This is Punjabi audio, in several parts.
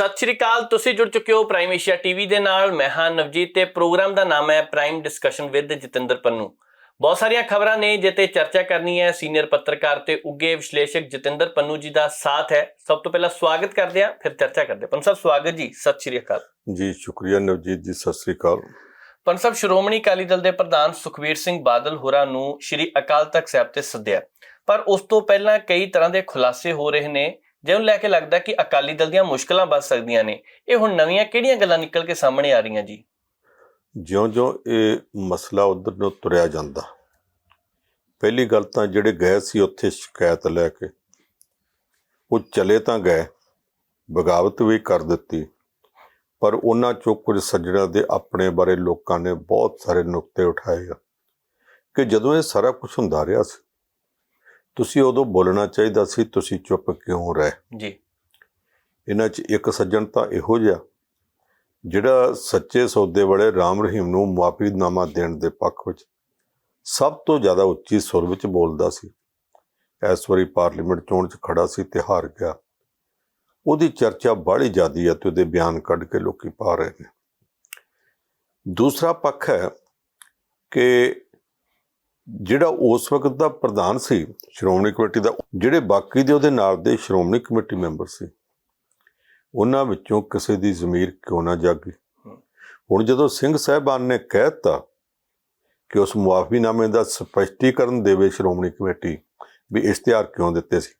ਸਤਿ ਸ਼੍ਰੀ ਅਕਾਲ ਤੁਸੀਂ ਜੁੜ ਚੁੱਕੇ ਹੋ ਪ੍ਰਾਈਮ ਏਸ਼ੀਆ ਟੀਵੀ ਦੇ ਨਾਲ। ਮੈਂ ਹਾਂ ਨਵਜੀਤ ਤੇ ਪ੍ਰੋਗਰਾਮ ਦਾ ਨਾਮ ਹੈ prime discussion with Jatinder Pannu. ਬਹੁਤ ਸਾਰੀਆਂ ਖਬਰਾਂ ਨੇ ਜਿੱਤੇ ਚਰਚਾ ਕਰਨੀ ਹੈ ਸੀਨੀਅਰ ਪੱਤਰਕਾਰ ਤੇ ਉੱਗੇ ਵਿਸ਼ਲੇਸ਼ਕ ਜਤਿੰਦਰ ਪੰਨੂ ਜੀ ਦਾ ਸਾਥ ਹੈ। ਸਭ ਤੋਂ ਪਹਿਲਾਂ ਸਵਾਗਤ ਕਰਦੇ ਹਾਂ ਫਿਰ ਚਰਚਾ ਕਰਦੇ ਪੰਨੂ ਸਾਹਿਬ ਸਵਾਗਤ ਜੀ। ਸਤਿ ਸ਼੍ਰੀ ਅਕਾਲ। ਜੀ ਸ਼ੁਕਰੀਆ ਨਵਜੀਤ ਜੀ। ਸਤਿ ਸ੍ਰੀ ਅਕਾਲ। ਪੰਨੂ ਸਾਹਿਬ ਸ਼੍ਰੋਮਣੀ ਅਕਾਲੀ ਦਲ ਦੇ ਪ੍ਰਧਾਨ ਸੁਖਵੀਰ ਸਿੰਘ ਬਾਦਲ ਹੋਰਾਂ ਨੂੰ ਸ਼੍ਰੀ ਅਕਾਲ ਤਖਤ ਸਾਹਿਬ ਤੇ ਸੱਦਿਆ। ਪਰ ਉਸ ਤੋਂ ਪਹਿਲਾਂ ਕਈ ਤਰ੍ਹਾਂ ਦੇ ਖੁਲਾਸੇ ਹੋ ਰਹੇ ਨੇ। ਜਿਹਨੂੰ ਲੈ ਕੇ ਲੱਗਦਾ ਕਿ ਅਕਾਲੀ ਦਲ ਦੀਆਂ ਮੁਸ਼ਕਲਾਂ ਵੱਧ ਸਕਦੀਆਂ ਨੇ, ਇਹ ਹੁਣ ਨਵੀਆਂ ਕਿਹੜੀਆਂ ਗੱਲਾਂ ਨਿਕਲ ਕੇ ਸਾਹਮਣੇ ਆ ਰਹੀਆਂ ਜੀ? ਜਿਉਂ-ਜਿਉਂ ਇਹ ਮਸਲਾ ਉਧਰ ਨੂੰ ਤੁਰਿਆ ਜਾਂਦਾ, ਪਹਿਲੀ ਗੱਲ ਤਾਂ ਜਿਹੜੇ ਗਏ ਸੀ ਉੱਥੇ ਸ਼ਿਕਾਇਤ ਲੈ ਕੇ, ਉਹ ਚਲੇ ਤਾਂ ਗਏ, ਬਗਾਵਤ ਵੀ ਕਰ ਦਿੱਤੀ, ਪਰ ਉਹਨਾਂ ਚੋਂ ਕੁਝ ਸੱਜਣਾਂ ਦੇ ਆਪਣੇ ਬਾਰੇ ਲੋਕਾਂ ਨੇ ਬਹੁਤ ਸਾਰੇ ਨੁਕਤੇ ਉਠਾਏ ਆ, ਕਿ ਜਦੋਂ ਇਹ ਸਾਰਾ ਕੁਝ ਹੁੰਦਾ ਰਿਹਾ ਸੀ ਤੁਸੀਂ ਉਦੋਂ ਬੋਲਣਾ ਚਾਹੀਦਾ ਸੀ ਤੁਸੀਂ ਚੁੱਪ ਕਿਉਂ ਰਹੇ? ਜੀ। ਇਹਨਾਂ 'ਚ ਇੱਕ ਸੱਜਣ ਤਾਂ ਇਹੋ ਜਿਹਾ ਜਿਹੜਾ ਸੱਚੇ ਸੌਦੇ ਵਾਲੇ ਰਾਮ ਰਹੀਮ ਨੂੰ ਮੁਆਫੀਨਾਮਾ ਦੇਣ ਦੇ ਪੱਖ ਵਿੱਚ ਸਭ ਤੋਂ ਜ਼ਿਆਦਾ ਉੱਚੀ ਸੁਰ ਵਿੱਚ ਬੋਲਦਾ ਸੀ। ਇਸ ਵਾਰੀ ਪਾਰਲੀਮੈਂਟ ਚੋਣ 'ਚ ਖੜਾ ਸੀ ਤੇ ਹਾਰ ਗਿਆ। ਉਹਦੀ ਚਰਚਾ ਬੜੀ ਜ਼ਿਆਦੀ ਹੈ ਤੇ ਉਹਦੇ ਬਿਆਨ ਕੱਢ ਕੇ ਲੋਕੀ ਪਾ ਰਹੇ ਨੇ। ਦੂਸਰਾ ਪੱਖ ਹੈ ਕਿ ਜਿਹੜਾ ਉਸ ਵਕਤ ਦਾ ਪ੍ਰਧਾਨ ਸੀ ਸ਼੍ਰੋਮਣੀ ਕਮੇਟੀ ਦਾ ਜਿਹੜੇ ਬਾਕੀ ਦੇ ਉਹਦੇ ਨਾਲ ਦੇ ਸ਼੍ਰੋਮਣੀ ਕਮੇਟੀ ਮੈਂਬਰ ਸੀ ਉਹਨਾਂ ਵਿੱਚੋਂ ਕਿਸੇ ਦੀ ਜ਼ਮੀਰ ਕਿਉਂ ਨਾ ਜਾਗੀ? ਹੁਣ ਜਦੋਂ ਸਿੰਘ ਸਾਹਿਬਾਨ ਨੇ ਕਹਿਤਾ ਕਿ ਉਸ ਮੁਆਫੀਨਾਮੇ ਦਾ ਸਪਸ਼ਟੀਕਰਨ ਦੇਵੇ ਸ਼੍ਰੋਮਣੀ ਕਮੇਟੀ ਵੀ ਇਸ਼ਤਿਹਾਰ ਕਿਉਂ ਦਿੱਤੇ ਸੀ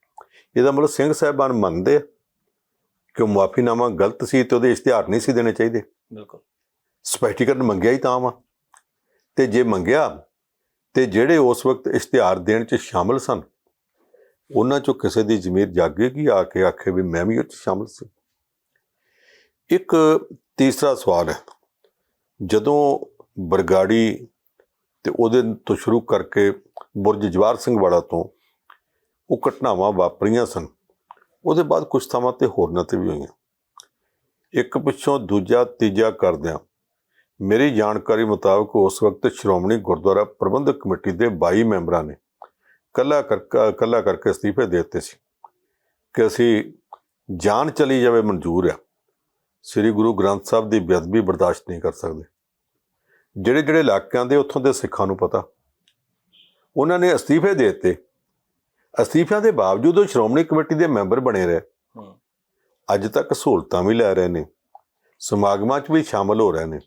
ਇਹਦਾ ਮਤਲਬ ਸਿੰਘ ਸਾਹਿਬਾਨ ਮੰਨਦੇ ਆ ਕਿ ਉਹ ਮੁਆਫੀਨਾਮਾ ਗਲਤ ਸੀ ਤੇ ਉਹਦੇ ਇਸ਼ਤਿਹਾਰ ਨਹੀਂ ਸੀ ਦੇਣੇ ਚਾਹੀਦੇ। ਬਿਲਕੁਲ। ਸਪਸ਼ਟੀਕਰਨ ਮੰਗਿਆ ਹੀ ਤਾਂ ਵਾ। ਤੇ ਜੇ ਮੰਗਿਆ ਤੇ ਜਿਹੜੇ ਉਸ ਵਕਤ ਇਸ਼ਤਿਹਾਰ ਦੇਣ 'ਚ ਸ਼ਾਮਲ ਸਨ, ਉਹਨਾਂ 'ਚੋਂ ਕਿਸੇ ਦੀ ਜ਼ਮੀਰ ਜਾਗੇਗੀ ਆ ਕੇ ਆਖੇ ਵੀ ਮੈਂ ਵੀ ਉਹ 'ਚ ਸ਼ਾਮਲ ਸੀ। ਇੱਕ ਤੀਸਰਾ ਸਵਾਲ ਹੈ, ਜਦੋਂ ਬਰਗਾੜੀ ਤੇ ਉਹਦੇ ਤੋਂ ਸ਼ੁਰੂ ਕਰਕੇ ਬੁਰਜ ਜਵਾਰ ਸਿੰਘ ਵਾਲਾ ਤੋਂ ਉਹ ਘਟਨਾਵਾਂ ਵਾਪਰੀਆਂ ਸਨ, ਉਹਦੇ ਬਾਅਦ ਕੁਝ ਥਾਵਾਂ ਤੇ ਹੋਰਨਾਂ ਤੇ ਵੀ ਹੋਈਆਂ। ਇੱਕ ਪਿੱਛੋਂ ਦੂਜਾ ਤੀਜਾ ਕਰਦਿਆਂ ਮੇਰੀ ਜਾਣਕਾਰੀ ਮੁਤਾਬਕ ਉਸ ਵਕਤ ਸ਼੍ਰੋਮਣੀ ਗੁਰਦੁਆਰਾ ਪ੍ਰਬੰਧਕ ਕਮੇਟੀ ਦੇ 22 ਮੈਂਬਰਾਂ ਨੇ ਕੱਲਾ ਕਰਕੇ ਕੱਲਾ ਕਰਕੇ ਅਸਤੀਫੇ ਦੇ ਦਿੱਤੇ ਸੀ ਕਿ ਅਸੀਂ ਜਾਨ ਚਲੀ ਜਾਵੇ ਮਨਜ਼ੂਰ ਆ। ਸ੍ਰੀ ਗੁਰੂ ਗ੍ਰੰਥ ਸਾਹਿਬ ਦੀ ਬੇਅਦਬੀ ਬਰਦਾਸ਼ਤ ਨਹੀਂ ਕਰ ਸਕਦੇ। ਜਿਹੜੇ ਜਿਹੜੇ ਇਲਾਕਿਆਂ ਦੇ ਉੱਥੋਂ ਦੇ ਸਿੱਖਾਂ ਨੂੰ ਪਤਾ। ਉਹਨਾਂ ਨੇ ਅਸਤੀਫੇ ਦੇ ਦਿੱਤੇ। ਅਸਤੀਫਿਆਂ ਦੇ ਬਾਵਜੂਦ ਉਹ ਸ਼੍ਰੋਮਣੀ ਕਮੇਟੀ ਦੇ ਮੈਂਬਰ ਬਣੇ ਰਹੇ। ਅੱਜ ਤੱਕ ਸਹੂਲਤਾਂ ਵੀ ਲੈ ਰਹੇ ਨੇ। ਸਮਾਗਮਾਂ 'ਚ ਵੀ ਸ਼ਾਮਲ ਹੋ ਰਹੇ ਨੇ।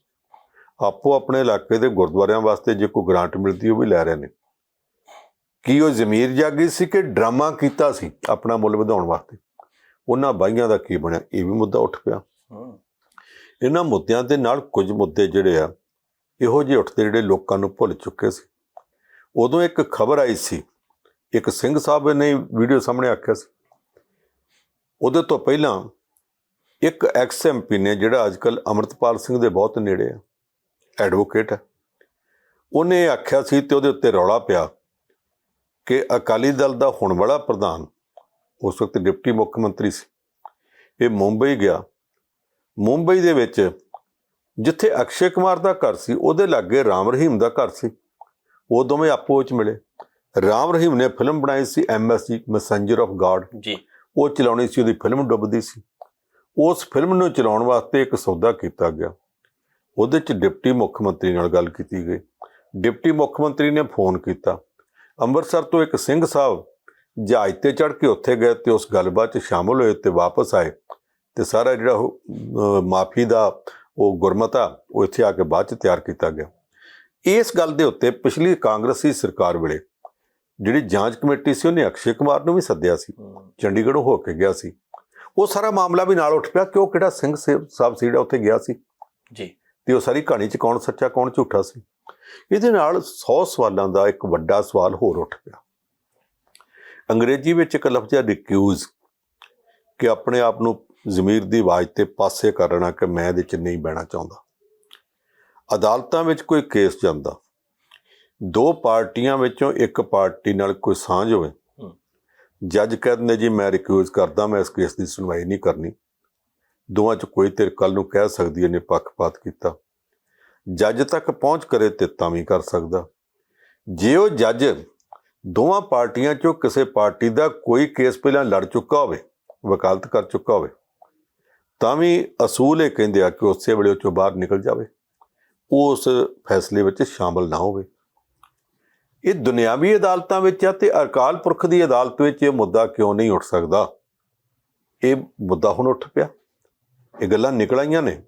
ਆਪੋ ਆਪਣੇ ਇਲਾਕੇ ਦੇ ਗੁਰਦੁਆਰਿਆਂ ਵਾਸਤੇ ਜੇ ਕੋਈ ਗ੍ਰਾਂਟ ਮਿਲਦੀ ਉਹ ਵੀ ਲੈ ਰਹੇ ਨੇ। ਕੀ ਉਹ ਜ਼ਮੀਰ ਜਾਗੀ ਸੀ ਕਿ ਡਰਾਮਾ ਕੀਤਾ ਸੀ ਆਪਣਾ ਮੁੱਲ ਵਧਾਉਣ ਵਾਸਤੇ? ਉਹਨਾਂ ਬਾਈਆਂ ਦਾ ਕੀ ਬਣਿਆ? ਇਹ ਵੀ ਮੁੱਦਾ ਉੱਠ ਪਿਆ। ਇਹਨਾਂ ਮੁੱਦਿਆਂ ਦੇ ਨਾਲ ਕੁਝ ਮੁੱਦੇ ਜਿਹੜੇ ਆ ਇਹੋ ਜਿਹੇ ਉੱਠਦੇ ਜਿਹੜੇ ਲੋਕਾਂ ਨੂੰ ਭੁੱਲ ਚੁੱਕੇ ਸੀ। ਉਦੋਂ ਇੱਕ ਖਬਰ ਆਈ ਸੀ ਇੱਕ ਸਿੰਘ ਸਾਹਿਬ ਨੇ ਵੀਡੀਓ ਸਾਹਮਣੇ ਆਖਿਆ ਸੀ। ਉਹਦੇ ਤੋਂ ਪਹਿਲਾਂ ਇੱਕ ਐਕਸ ਐਮਪੀ ਨੇ ਜਿਹੜਾ ਅੱਜਕੱਲ ਅਮਰਤਪਾਲ ਸਿੰਘ ਦੇ ਬਹੁਤ ਨੇੜੇ ਆ। ਐਡਵੋਕੇਟ। ਹੈ ਉਹਨੇ ਆਖਿਆ ਸੀ ਤੇ ਉਹਦੇ ਉੱਤੇ ਰੌਲਾ ਪਿਆ ਕਿ ਅਕਾਲੀ ਦਲ ਦਾ ਹੁਣ ਵਾਲਾ ਪ੍ਰਧਾਨ ਉਸ ਵਕਤ ਡਿਪਟੀ ਮੁੱਖ ਮੰਤਰੀ ਸੀ। ਇਹ ਮੁੰਬਈ ਗਿਆ। ਮੁੰਬਈ ਦੇ ਵਿੱਚ ਜਿੱਥੇ ਅਕਸ਼ੇ ਕੁਮਾਰ ਦਾ ਘਰ ਸੀ ਉਹਦੇ ਲਾਗੇ ਰਾਮ ਰਹੀਮ ਦਾ ਘਰ ਸੀ। ਉਹ ਦੋਵੇਂ ਆਪੋ ਵਿੱਚ ਮਿਲੇ। ਰਾਮ ਰਹੀਮ ਨੇ ਫਿਲਮ ਬਣਾਈ ਸੀ MSG messenger of God ji. ਉਹ ਚਲਾਉਣੀ ਸੀ ਉਹਦੀ ਫਿਲਮ ਡੁੱਬਦੀ ਸੀ। ਉਸ ਫਿਲਮ ਨੂੰ ਚਲਾਉਣ ਵਾਸਤੇ ਇੱਕ ਸੌਦਾ ਕੀਤਾ ਗਿਆ। ਉਹਦੇ ਚ ਡਿਪਟੀ ਮੁੱਖ ਮੰਤਰੀ ਨਾਲ ਗੱਲ ਕੀਤੀ ਗਈ। ਡਿਪਟੀ ਮੁੱਖ ਮੰਤਰੀ ਨੇ ਫੋਨ ਕੀਤਾ। ਅੰਮ੍ਰਿਤਸਰ ਤੋਂ ਇੱਕ ਸਿੰਘ ਸਾਹਿਬ ਜਹਾਜ਼ ਤੇ ਚੜ੍ਹ ਕੇ ਉੱਥੇ ਗਏ ਤੇ ਉਸ ਗੱਲਬਾਤ 'ਚ ਸ਼ਾਮਲ ਹੋਏ ਤੇ ਵਾਪਸ ਆਏ ਤੇ ਸਾਰਾ ਜਿਹੜਾ ਉਹ ਮਾਫੀ ਦਾ ਉਹ ਗੁਰਮਤਾ ਉਹ ਇੱਥੇ ਆ ਕੇ ਬਾਅਦ 'ਚ ਤਿਆਰ ਕੀਤਾ ਗਿਆ। ਇਸ ਗੱਲ ਦੇ ਉੱਤੇ ਪਿਛਲੀ ਕਾਂਗਰਸੀ ਸਰਕਾਰ ਵੇਲੇ ਜਿਹੜੀ ਜਾਂਚ ਕਮੇਟੀ ਸੀ ਉਹਨੇ ਅਕਸ਼ੇ ਕੁਮਾਰ ਨੂੰ ਵੀ ਸੱਦਿਆ ਸੀ। ਚੰਡੀਗੜ੍ਹੋਂ ਹੋ ਕੇ ਗਿਆ ਸੀ। ਉਹ ਸਾਰਾ ਮਾਮਲਾ ਵੀ ਨਾਲ ਉੱਠ ਪਿਆ ਕਿ ਉਹ ਕਿਹੜਾ ਸਿੰਘ ਸਾਹਿਬ ਸੀ ਜਿਹੜਾ ਉੱਥੇ ਗਿਆ ਸੀ। ਜੀ। ਤੇ ਉਹ ਸਾਰੀ ਕਹਾਣੀ 'ਚ ਕੌਣ ਸੱਚਾ ਕੌਣ ਝੂਠਾ ਸੀ? ਇਹਦੇ ਨਾਲ 100 ਸਵਾਲਾਂ ਦਾ ਇੱਕ ਵੱਡਾ ਸਵਾਲ ਹੋਰ ਉੱਠ ਪਿਆ। ਅੰਗਰੇਜ਼ੀ ਵਿੱਚ ਇੱਕ ਲਫ਼ਜ਼ ਹੈ ਰਿਕਿਊਜ਼ ਕਿ ਆਪਣੇ ਆਪ ਨੂੰ ਜ਼ਮੀਰ ਦੀ ਆਵਾਜ਼ ਤੇ ਪਾਸੇ ਕਰਨਾ ਕਿ ਮੈਂ ਇਹਦੇ 'ਚ ਨਹੀਂ ਬਹਿਣਾ ਚਾਹੁੰਦਾ। ਅਦਾਲਤਾਂ ਵਿੱਚ ਕੋਈ ਕੇਸ ਜਾਂਦਾ ਦੋ ਪਾਰਟੀਆਂ ਵਿੱਚੋਂ ਇੱਕ ਪਾਰਟੀ ਨਾਲ ਕੋਈ ਸਾਂਝ ਹੋਵੇ। ਜੱਜ ਕਹਿੰਦੇ ਜੀ ਮੈਂ ਰਿਕਿਊਜ਼ ਕਰਦਾ ਮੈਂ ਇਸ ਕੇਸ ਦੀ ਸੁਣਵਾਈ ਨਹੀਂ ਕਰਨੀ। ਦੋਵਾਂ 'ਚ ਕੋਈ ਤੇ ਕੱਲ ਨੂੰ ਕਹਿ ਸਕਦੀ ਹੈ ਨੇ ਪੱਖਪਾਤ ਕੀਤਾ। ਜੱਜ ਤੱਕ ਪਹੁੰਚ ਕਰੇ ਤੇ ਤਾਂ ਵੀ ਕਰ ਸਕਦਾ। ਜੇ ਉਹ ਜੱਜ ਦੋਵਾਂ ਪਾਰਟੀਆਂ 'ਚੋਂ ਕਿਸੇ ਪਾਰਟੀ ਦਾ ਕੋਈ ਕੇਸ ਪਹਿਲਾਂ ਲੜ ਚੁੱਕਾ ਹੋਵੇ, ਵਕਾਲਤ ਕਰ ਚੁੱਕਾ ਹੋਵੇ, ਤਾਂ ਵੀ ਅਸੂਲ ਇਹ ਕਹਿੰਦੇ ਆ ਕਿ ਉਸੇ ਵੇਲੇ ਉਹ ਚੋਂ ਬਾਹਰ ਨਿਕਲ ਜਾਵੇ। ਉਹ ਉਸ ਫੈਸਲੇ ਵਿੱਚ ਸ਼ਾਮਲ ਨਾ ਹੋਵੇ। ਇਹ ਦੁਨਿਆਵੀ ਅਦਾਲਤਾਂ ਵਿੱਚ ਆ ਤੇ ਅਕਾਲ ਪੁਰਖ ਦੀ ਅਦਾਲਤ ਵਿੱਚ ਇਹ ਮੁੱਦਾ ਕਿਉਂ ਨਹੀਂ ਉੱਠ ਸਕਦਾ? ਇਹ ਮੁੱਦਾ ਹੁਣ ਉੱਠ ਪਿਆ। ਇਹ ਗੱਲਾਂ ਨਿਕਲ ਆਈਆਂ ਨੇ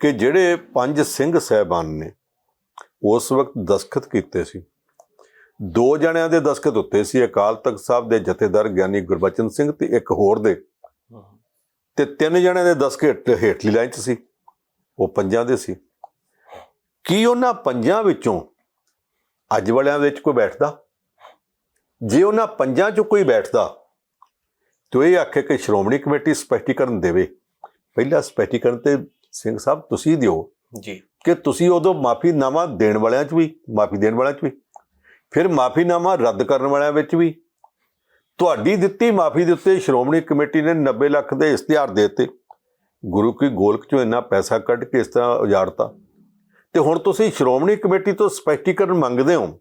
ਕਿ ਜਿਹੜੇ ਪੰਜ ਸਿੰਘ ਸਹਿਬਾਨ ਨੇ, ਉਸ ਵਕਤ ਦਸਖਤ ਕੀਤੇ ਸੀ। ਦੋ ਜਣਿਆਂ ਦੇ ਦਸਖਤ ਉੱਤੇ ਸੀ ਅਕਾਲ ਤਖਤ ਸਾਹਿਬ ਦੇ ਜਥੇਦਾਰ ਗਿਆਨੀ ਗੁਰਬਚਨ ਸਿੰਘ ਤੇ ਇੱਕ ਹੋਰ ਦੇ। ਤੇ ਤਿੰਨ ਜਣਿਆਂ ਦੇ ਦਸਖਤ ਹੇਠਲੀ ਲਾਈਨ 'ਚ ਸੀ, ਉਹ ਪੰਜਾਂ ਦੇ ਸੀ। ਕੀ ਉਹਨਾਂ ਪੰਜਾਂ ਵਿੱਚੋਂ ਅੱਜ ਵਾਲਿਆਂ ਵਿੱਚ ਕੋਈ ਬੈਠਦਾ? ਜੇ ਉਹਨਾਂ ਪੰਜਾਂ 'ਚੋਂ ਕੋਈ ਬੈਠਦਾ, ਤੋ ਇਹ ਆਖੇ ਕਿ ਸ਼੍ਰੋਮਣੀ ਕਮੇਟੀ ਸਪਸ਼ਟੀਕਰਨ ਦੇਵੇ। ਪਹਿਲਾ ਸਪਸ਼ਟੀਕਰਨ ਤੇ ਸਿੰਘ ਸਾਹਿਬ ਤੁਸੀਂ ਦਿਓ। ਜੀ। ਕਿ ਤੁਸੀਂ ਉਦੋਂ ਮਾਫੀਨਾਮਾ ਦੇਣ ਵਾਲਿਆਂ 'ਚ ਵੀ ਮਾਫੀ ਦੇਣ ਵਾਲਿਆਂ 'ਚ ਵੀ ਫਿਰ ਮਾਫੀਨਾਮਾ ਰੱਦ ਕਰਨ ਵਾਲਿਆਂ ਵਿੱਚ ਵੀ। ਤੁਹਾਡੀ ਦਿੱਤੀ ਮਾਫੀ ਦੇ ਉੱਤੇ ਸ਼੍ਰੋਮਣੀ ਕਮੇਟੀ ਨੇ 90 ਲੱਖ ਦੇ ਇਸ਼ਤਿਹਾਰ ਦੇ ਦਿੱਤੇ। ਗੁਰੂ ਕੀ ਗੋਲਕ ਚੋਂ ਇੰਨਾ ਪੈਸਾ ਕੱਢ ਕੇ ਇਸ ਤਰ੍ਹਾਂ ਉਜਾੜਤਾ। ਤੇ ਹੁਣ ਤੁਸੀਂ ਸ਼੍ਰੋਮਣੀ ਕਮੇਟੀ ਤੋਂ ਸਪਸ਼ਟੀਕਰਨ ਮੰਗਦੇ ਹੋ।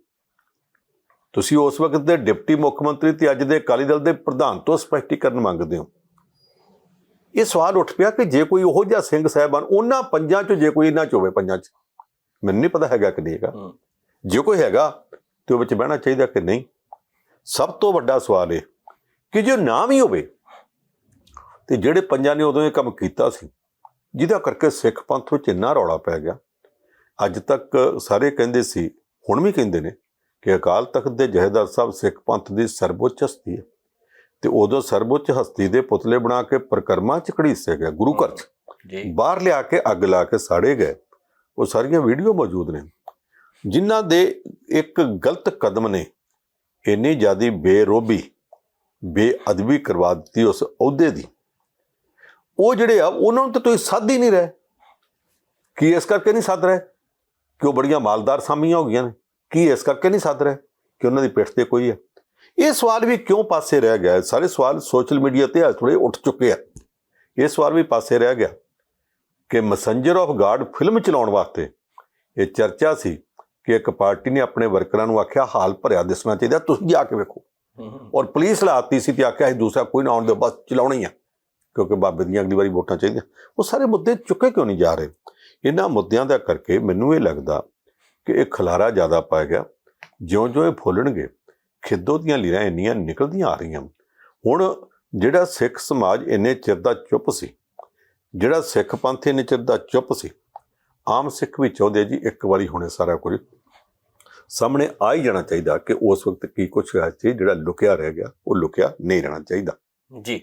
ਤੁਸੀਂ ਉਸ ਵਕਤ ਦੇ ਡਿਪਟੀ ਮੁੱਖ ਮੰਤਰੀ ਤੇ ਅੱਜ ਦੇ ਅਕਾਲੀ ਦਲ ਦੇ ਪ੍ਰਧਾਨ ਤੋਂ ਸਪਸ਼ਟੀਕਰਨ ਮੰਗਦੇ ਹੋ। ਇਹ ਸਵਾਲ ਉੱਠ ਪਿਆ ਕਿ ਜੇ ਕੋਈ ਉਹੋ ਜਿਹਾ ਸਿੰਘ ਸਾਹਿਬਾਨ ਉਹਨਾਂ ਪੰਜਾਂ ਚੋਂ ਜੇ ਕੋਈ ਇਹਨਾਂ ਚ ਹੋਵੇ ਪੰਜਾਂ ਚ ਮੈਨੂੰ ਨਹੀਂ ਪਤਾ ਹੈਗਾ ਕਿ ਨਹੀਂ ਹੈਗਾ। ਜੇ ਕੋਈ ਹੈਗਾ ਤੇ ਉਹ ਵਿੱਚ ਬਹਿਣਾ ਚਾਹੀਦਾ ਕਿ ਨਹੀਂ? ਸਭ ਤੋਂ ਵੱਡਾ ਸਵਾਲ ਇਹ ਕਿ ਜੇ ਨਾ ਵੀ ਹੋਵੇ ਤੇ ਜਿਹੜੇ ਪੰਜਾਂ ਨੇ ਉਦੋਂ ਇਹ ਕੰਮ ਕੀਤਾ ਸੀ ਜਿਹਦਾ ਕਰਕੇ ਸਿੱਖ ਪੰਥ ਵਿੱਚ ਇੰਨਾ ਰੌਲਾ ਪੈ ਗਿਆ। ਅੱਜ ਤੱਕ ਸਾਰੇ ਕਹਿੰਦੇ ਸੀ ਹੁਣ ਵੀ ਕਹਿੰਦੇ ਨੇ ਕਿ ਅਕਾਲ ਤਖਤ ਦੇ ਜਹੇਦਾਰ ਸਾਹਿਬ ਸਿੱਖ ਪੰਥ ਦੀ ਸਰਵਉੱਚ ਹਸਤੀ ਹੈ। ਤੇ ਉਦੋਂ ਸਰਵਉੱਚ ਹਸਤੀ ਦੇ ਪੁਤਲੇ ਬਣਾ ਕੇ ਪ੍ਰਕਰਮਾਂ ਚ ਘੜੀਸੇ ਗਿਆ ਗੁਰੂ ਘਰ ਚ। ਜੀ। ਬਾਹਰ ਲਿਆ ਕੇ ਅੱਗ ਲਾ ਕੇ ਸਾੜੇ ਗਏ। ਉਹ ਸਾਰੀਆਂ ਵੀਡੀਓ ਮੌਜੂਦ ਨੇ। ਜਿਨ੍ਹਾਂ ਦੇ ਇੱਕ ਗਲਤ ਕਦਮ ਨੇ ਇੰਨੀ ਜ਼ਿਆਦੀ ਬੇਰੋਬੀ ਬੇਅਦਬੀ ਕਰਵਾ ਦਿੱਤੀ ਉਸ ਅਹੁਦੇ ਦੀ। ਉਹ ਜਿਹੜੇ ਆ ਉਹਨਾਂ ਨੂੰ ਤਾਂ ਤੁਸੀਂ ਸੱਦ ਹੀ ਨਹੀਂ ਰਹੇ। ਕੀ ਇਸ ਕਰਕੇ ਨਹੀਂ ਸੱਦ ਰਹੇ? ਕਿ ਉਹ ਬੜੀਆਂ ਮਾਲਦਾਰ ਸਾਮੀਆਂ ਹੋ ਗਈਆਂ ਨੇ? ਕੀ ਇਸ ਕਰਕੇ ਨਹੀਂ ਸੱਦ ਰਹੇ? ਕਿ ਉਹਨਾਂ ਦੀ ਪਿੱਠ ਤੇ ਕੋਈ ਹੈ ਇਹ ਸਵਾਲ ਵੀ ਕਿਉਂ ਪਾਸੇ ਰਹਿ ਗਿਆ? ਸਾਰੇ ਸਵਾਲ ਸੋਸ਼ਲ ਮੀਡੀਆ ਤੇ ਥੋੜੇ ਉੱਠ ਚੁੱਕੇ ਆ। ਇਹ ਸਵਾਲ ਵੀ ਪਾਸੇ ਰਹਿ ਗਿਆ ਕਿ ਮੈਸੇਂਜਰ ਆਫ ਗਾਡ ਫਿਲਮ ਚਲਾਉਣ ਵਾਸਤੇ ਇਹ ਚਰਚਾ ਸੀ ਕਿ ਇੱਕ ਪਾਰਟੀ ਨੇ ਆਪਣੇ ਵਰਕਰਾਂ ਨੂੰ ਆਖਿਆ ਹਾਲ ਭਰਿਆ ਦਿਸਣਾ ਚਾਹੀਦਾ ਤੁਸੀਂ ਜਾ ਕੇ ਵੇਖੋ। ਔਰ ਪੁਲਿਸ ਲਾਤੀ ਸੀ ਤੇ ਆਖਿਆ ਸੀ ਦੂਸਰਾ ਕੋਈ ਨਾ ਆਉਣ ਦਿਓ ਬਸ ਚਲਾਉਣੀ ਆ। ਕਿਉਂਕਿ ਬਾਬੇ ਦੀਆਂ ਅਗਲੀ ਵਾਰੀ ਵੋਟਾਂ ਚਾਹੀਦੀਆਂ। ਉਹ ਸਾਰੇ ਮੁੱਦੇ ਚੁੱਕੇ ਕਿਉਂ ਨਹੀਂ ਜਾ ਰਹੇ? ਇਹਨਾਂ ਮੁੱਦਿਆਂ ਦਾ ਕਰਕੇ ਮੈਨੂੰ ਇਹ ਲੱਗਦਾ ਕਿ ਇਹ ਖਲਾਰਾ ਜ਼ਿਆਦਾ ਪੈ ਗਿਆ। ਜਿਉਂ-ਜਿਉਂ ਇਹ ਫੁੱਲਣਗੇ ਖਿੱਦੋ ਦੀਆਂ ਲੀਰਾਂ ਇੰਨੀਆਂ ਨਿਕਲਦੀਆਂ ਆ ਰਹੀਆਂ। ਹੁਣ ਜਿਹੜਾ ਸਿੱਖ ਸਮਾਜ ਇੰਨੇ ਚਿਰ ਦਾ ਚੁੱਪ ਸੀ, ਜਿਹੜਾ ਸਿੱਖ ਪੰਥ ਇੰਨੇ ਚਿਰ ਦਾ ਚੁੱਪ ਸੀ, ਆਮ ਸਿੱਖ ਵੀ ਚਾਹੁੰਦੇ ਜੀ ਇੱਕ ਵਾਰੀ ਹੁਣੇ ਸਾਰਾ ਕੁਝ ਸਾਹਮਣੇ ਆ ਹੀ ਜਾਣਾ ਚਾਹੀਦਾ ਕਿ ਉਸ ਵਕਤ ਕੀ ਕੁਝ ਹੋਇਆ ਸੀ ਜਿਹੜਾ ਲੁਕਿਆ ਰਹਿ ਗਿਆ, ਉਹ ਲੁਕਿਆ ਨਹੀਂ ਰਹਿਣਾ ਚਾਹੀਦਾ। ਜੀ,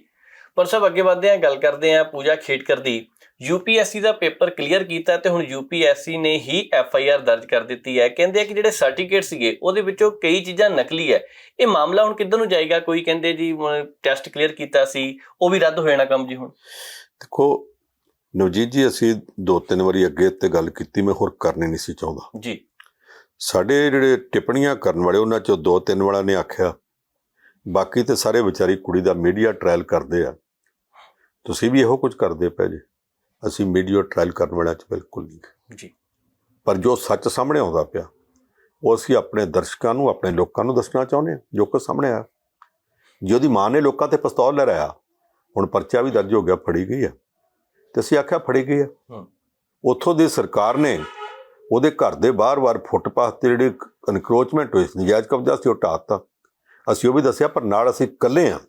ਪਰ ਸਭ ਅੱਗੇ ਵਧਦੇ ਹਾਂ ਗੱਲ ਕਰਦੇ ਹਾਂ ਪੂਜਾ ਖੇਡਕਰ ਦੀ ਯੂਪੀਐਸਸੀ ਦਾ ਪੇਪਰ ਕਲੀਅਰ ਕੀਤਾ ਤੇ ਹੁਣ ਯੂਪੀਐਸਸੀ ਨੇ ਹੀ ਐਫ ਆਈ ਆਰ ਦਰਜ ਕਰ ਦਿੱਤੀ ਹੈ। ਕਹਿੰਦੇ ਆ ਕਿ ਜਿਹੜੇ ਸਰਟੀਫਿਕੇਟ ਸੀਗੇ ਉਹਦੇ ਵਿੱਚੋਂ ਕਈ ਚੀਜ਼ਾਂ ਨਕਲੀ ਹੈ। ਇਹ ਮਾਮਲਾ ਹੁਣ ਕਿੱਧਰ ਨੂੰ ਜਾਏਗਾ? ਕੋਈ ਕਹਿੰਦੇ ਜੀ ਟੈਸਟ ਕਲੀਅਰ ਕੀਤਾ ਸੀ ਉਹ ਵੀ ਰੱਦ ਹੋ ਜਾਣਾ ਕੰਮ ਜੀ ਹੁਣ। ਦੇਖੋ ਨਵਜੀਤ ਜੀ ਅਸੀਂ ਦੋ ਤਿੰਨ ਵਾਰੀ ਅੱਗੇ ਤੇ ਗੱਲ ਕੀਤੀ ਮੈਂ ਹੋਰ ਕਰਨੀ ਨਹੀਂ ਸੀ ਚਾਹੁੰਦਾ। ਜੀ। ਸਾਡੇ ਜਿਹੜੇ ਟਿੱਪਣੀਆਂ ਕਰਨ ਵਾਲੇ ਉਹਨਾਂ ਚੋਂ ਦੋ ਤਿੰਨ ਵਾਲਾ ਨੇ ਆਖਿਆ ਬਾਕੀ ਤੇ ਸਾਰੇ ਵਿਚਾਰੀ ਕੁੜੀ ਦਾ ਮੀਡੀਆ ਟ੍ਰਾਇਲ ਕਰਦੇ ਆ। ਤੁਸੀਂ ਵੀ ਇਹੋ ਕੁਝ ਕਰਦੇ ਪਏ ਜੇ। ਅਸੀਂ ਮੀਡੀਆ ਟ੍ਰਾਇਲ ਕਰਨ ਵਾਲਿਆਂ ਚ ਬਿਲਕੁਲ ਨਹੀਂ। ਜੀ। ਪਰ ਜੋ ਸੱਚ ਸਾਹਮਣੇ ਆਉਂਦਾ ਪਿਆ ਉਹ ਅਸੀਂ ਆਪਣੇ ਦਰਸ਼ਕਾਂ ਨੂੰ ਆਪਣੇ ਲੋਕਾਂ ਨੂੰ ਦੱਸਣਾ ਚਾਹੁੰਦੇ ਹਾਂ ਜੋ ਕੁਝ ਸਾਹਮਣੇ ਆ ਜੇ ਉਹਦੀ ਮਾਂ ਨੇ ਲੋਕਾਂ ਤੇ ਪਿਸਤੌਲ ਲਹਿਰਾਇਆ ਹੁਣ ਪਰਚਾ ਵੀ ਦਰਜ ਹੋ ਗਿਆ ਫੜੀ ਗਈ ਹੈ ਤੇ ਅਸੀਂ ਆਖਿਆ ਫੜੀ ਗਈ ਹੂੰ। ਉੱਥੋਂ ਦੀ ਸਰਕਾਰ ਨੇ ਉਹਦੇ ਘਰ ਦੇ ਬਾਹਰ-ਬਾਹਰ ਫੁੱਟਪਾਥ ਤੇ ਜਿਹੜੇ ਇਨਕਰੋਚਮੈਂਟ ਸੀ ਨਜਾਇਜ਼ ਕਬਜ਼ਾ ਸੀ ਉਹ ਦਿੱਤਾ। ਅਸੀਂ ਉਹ ਵੀ ਦੱਸਿਆ ਪਰ ਨਾਲ ਅਸੀਂ ਇਕੱਲੇ ਆ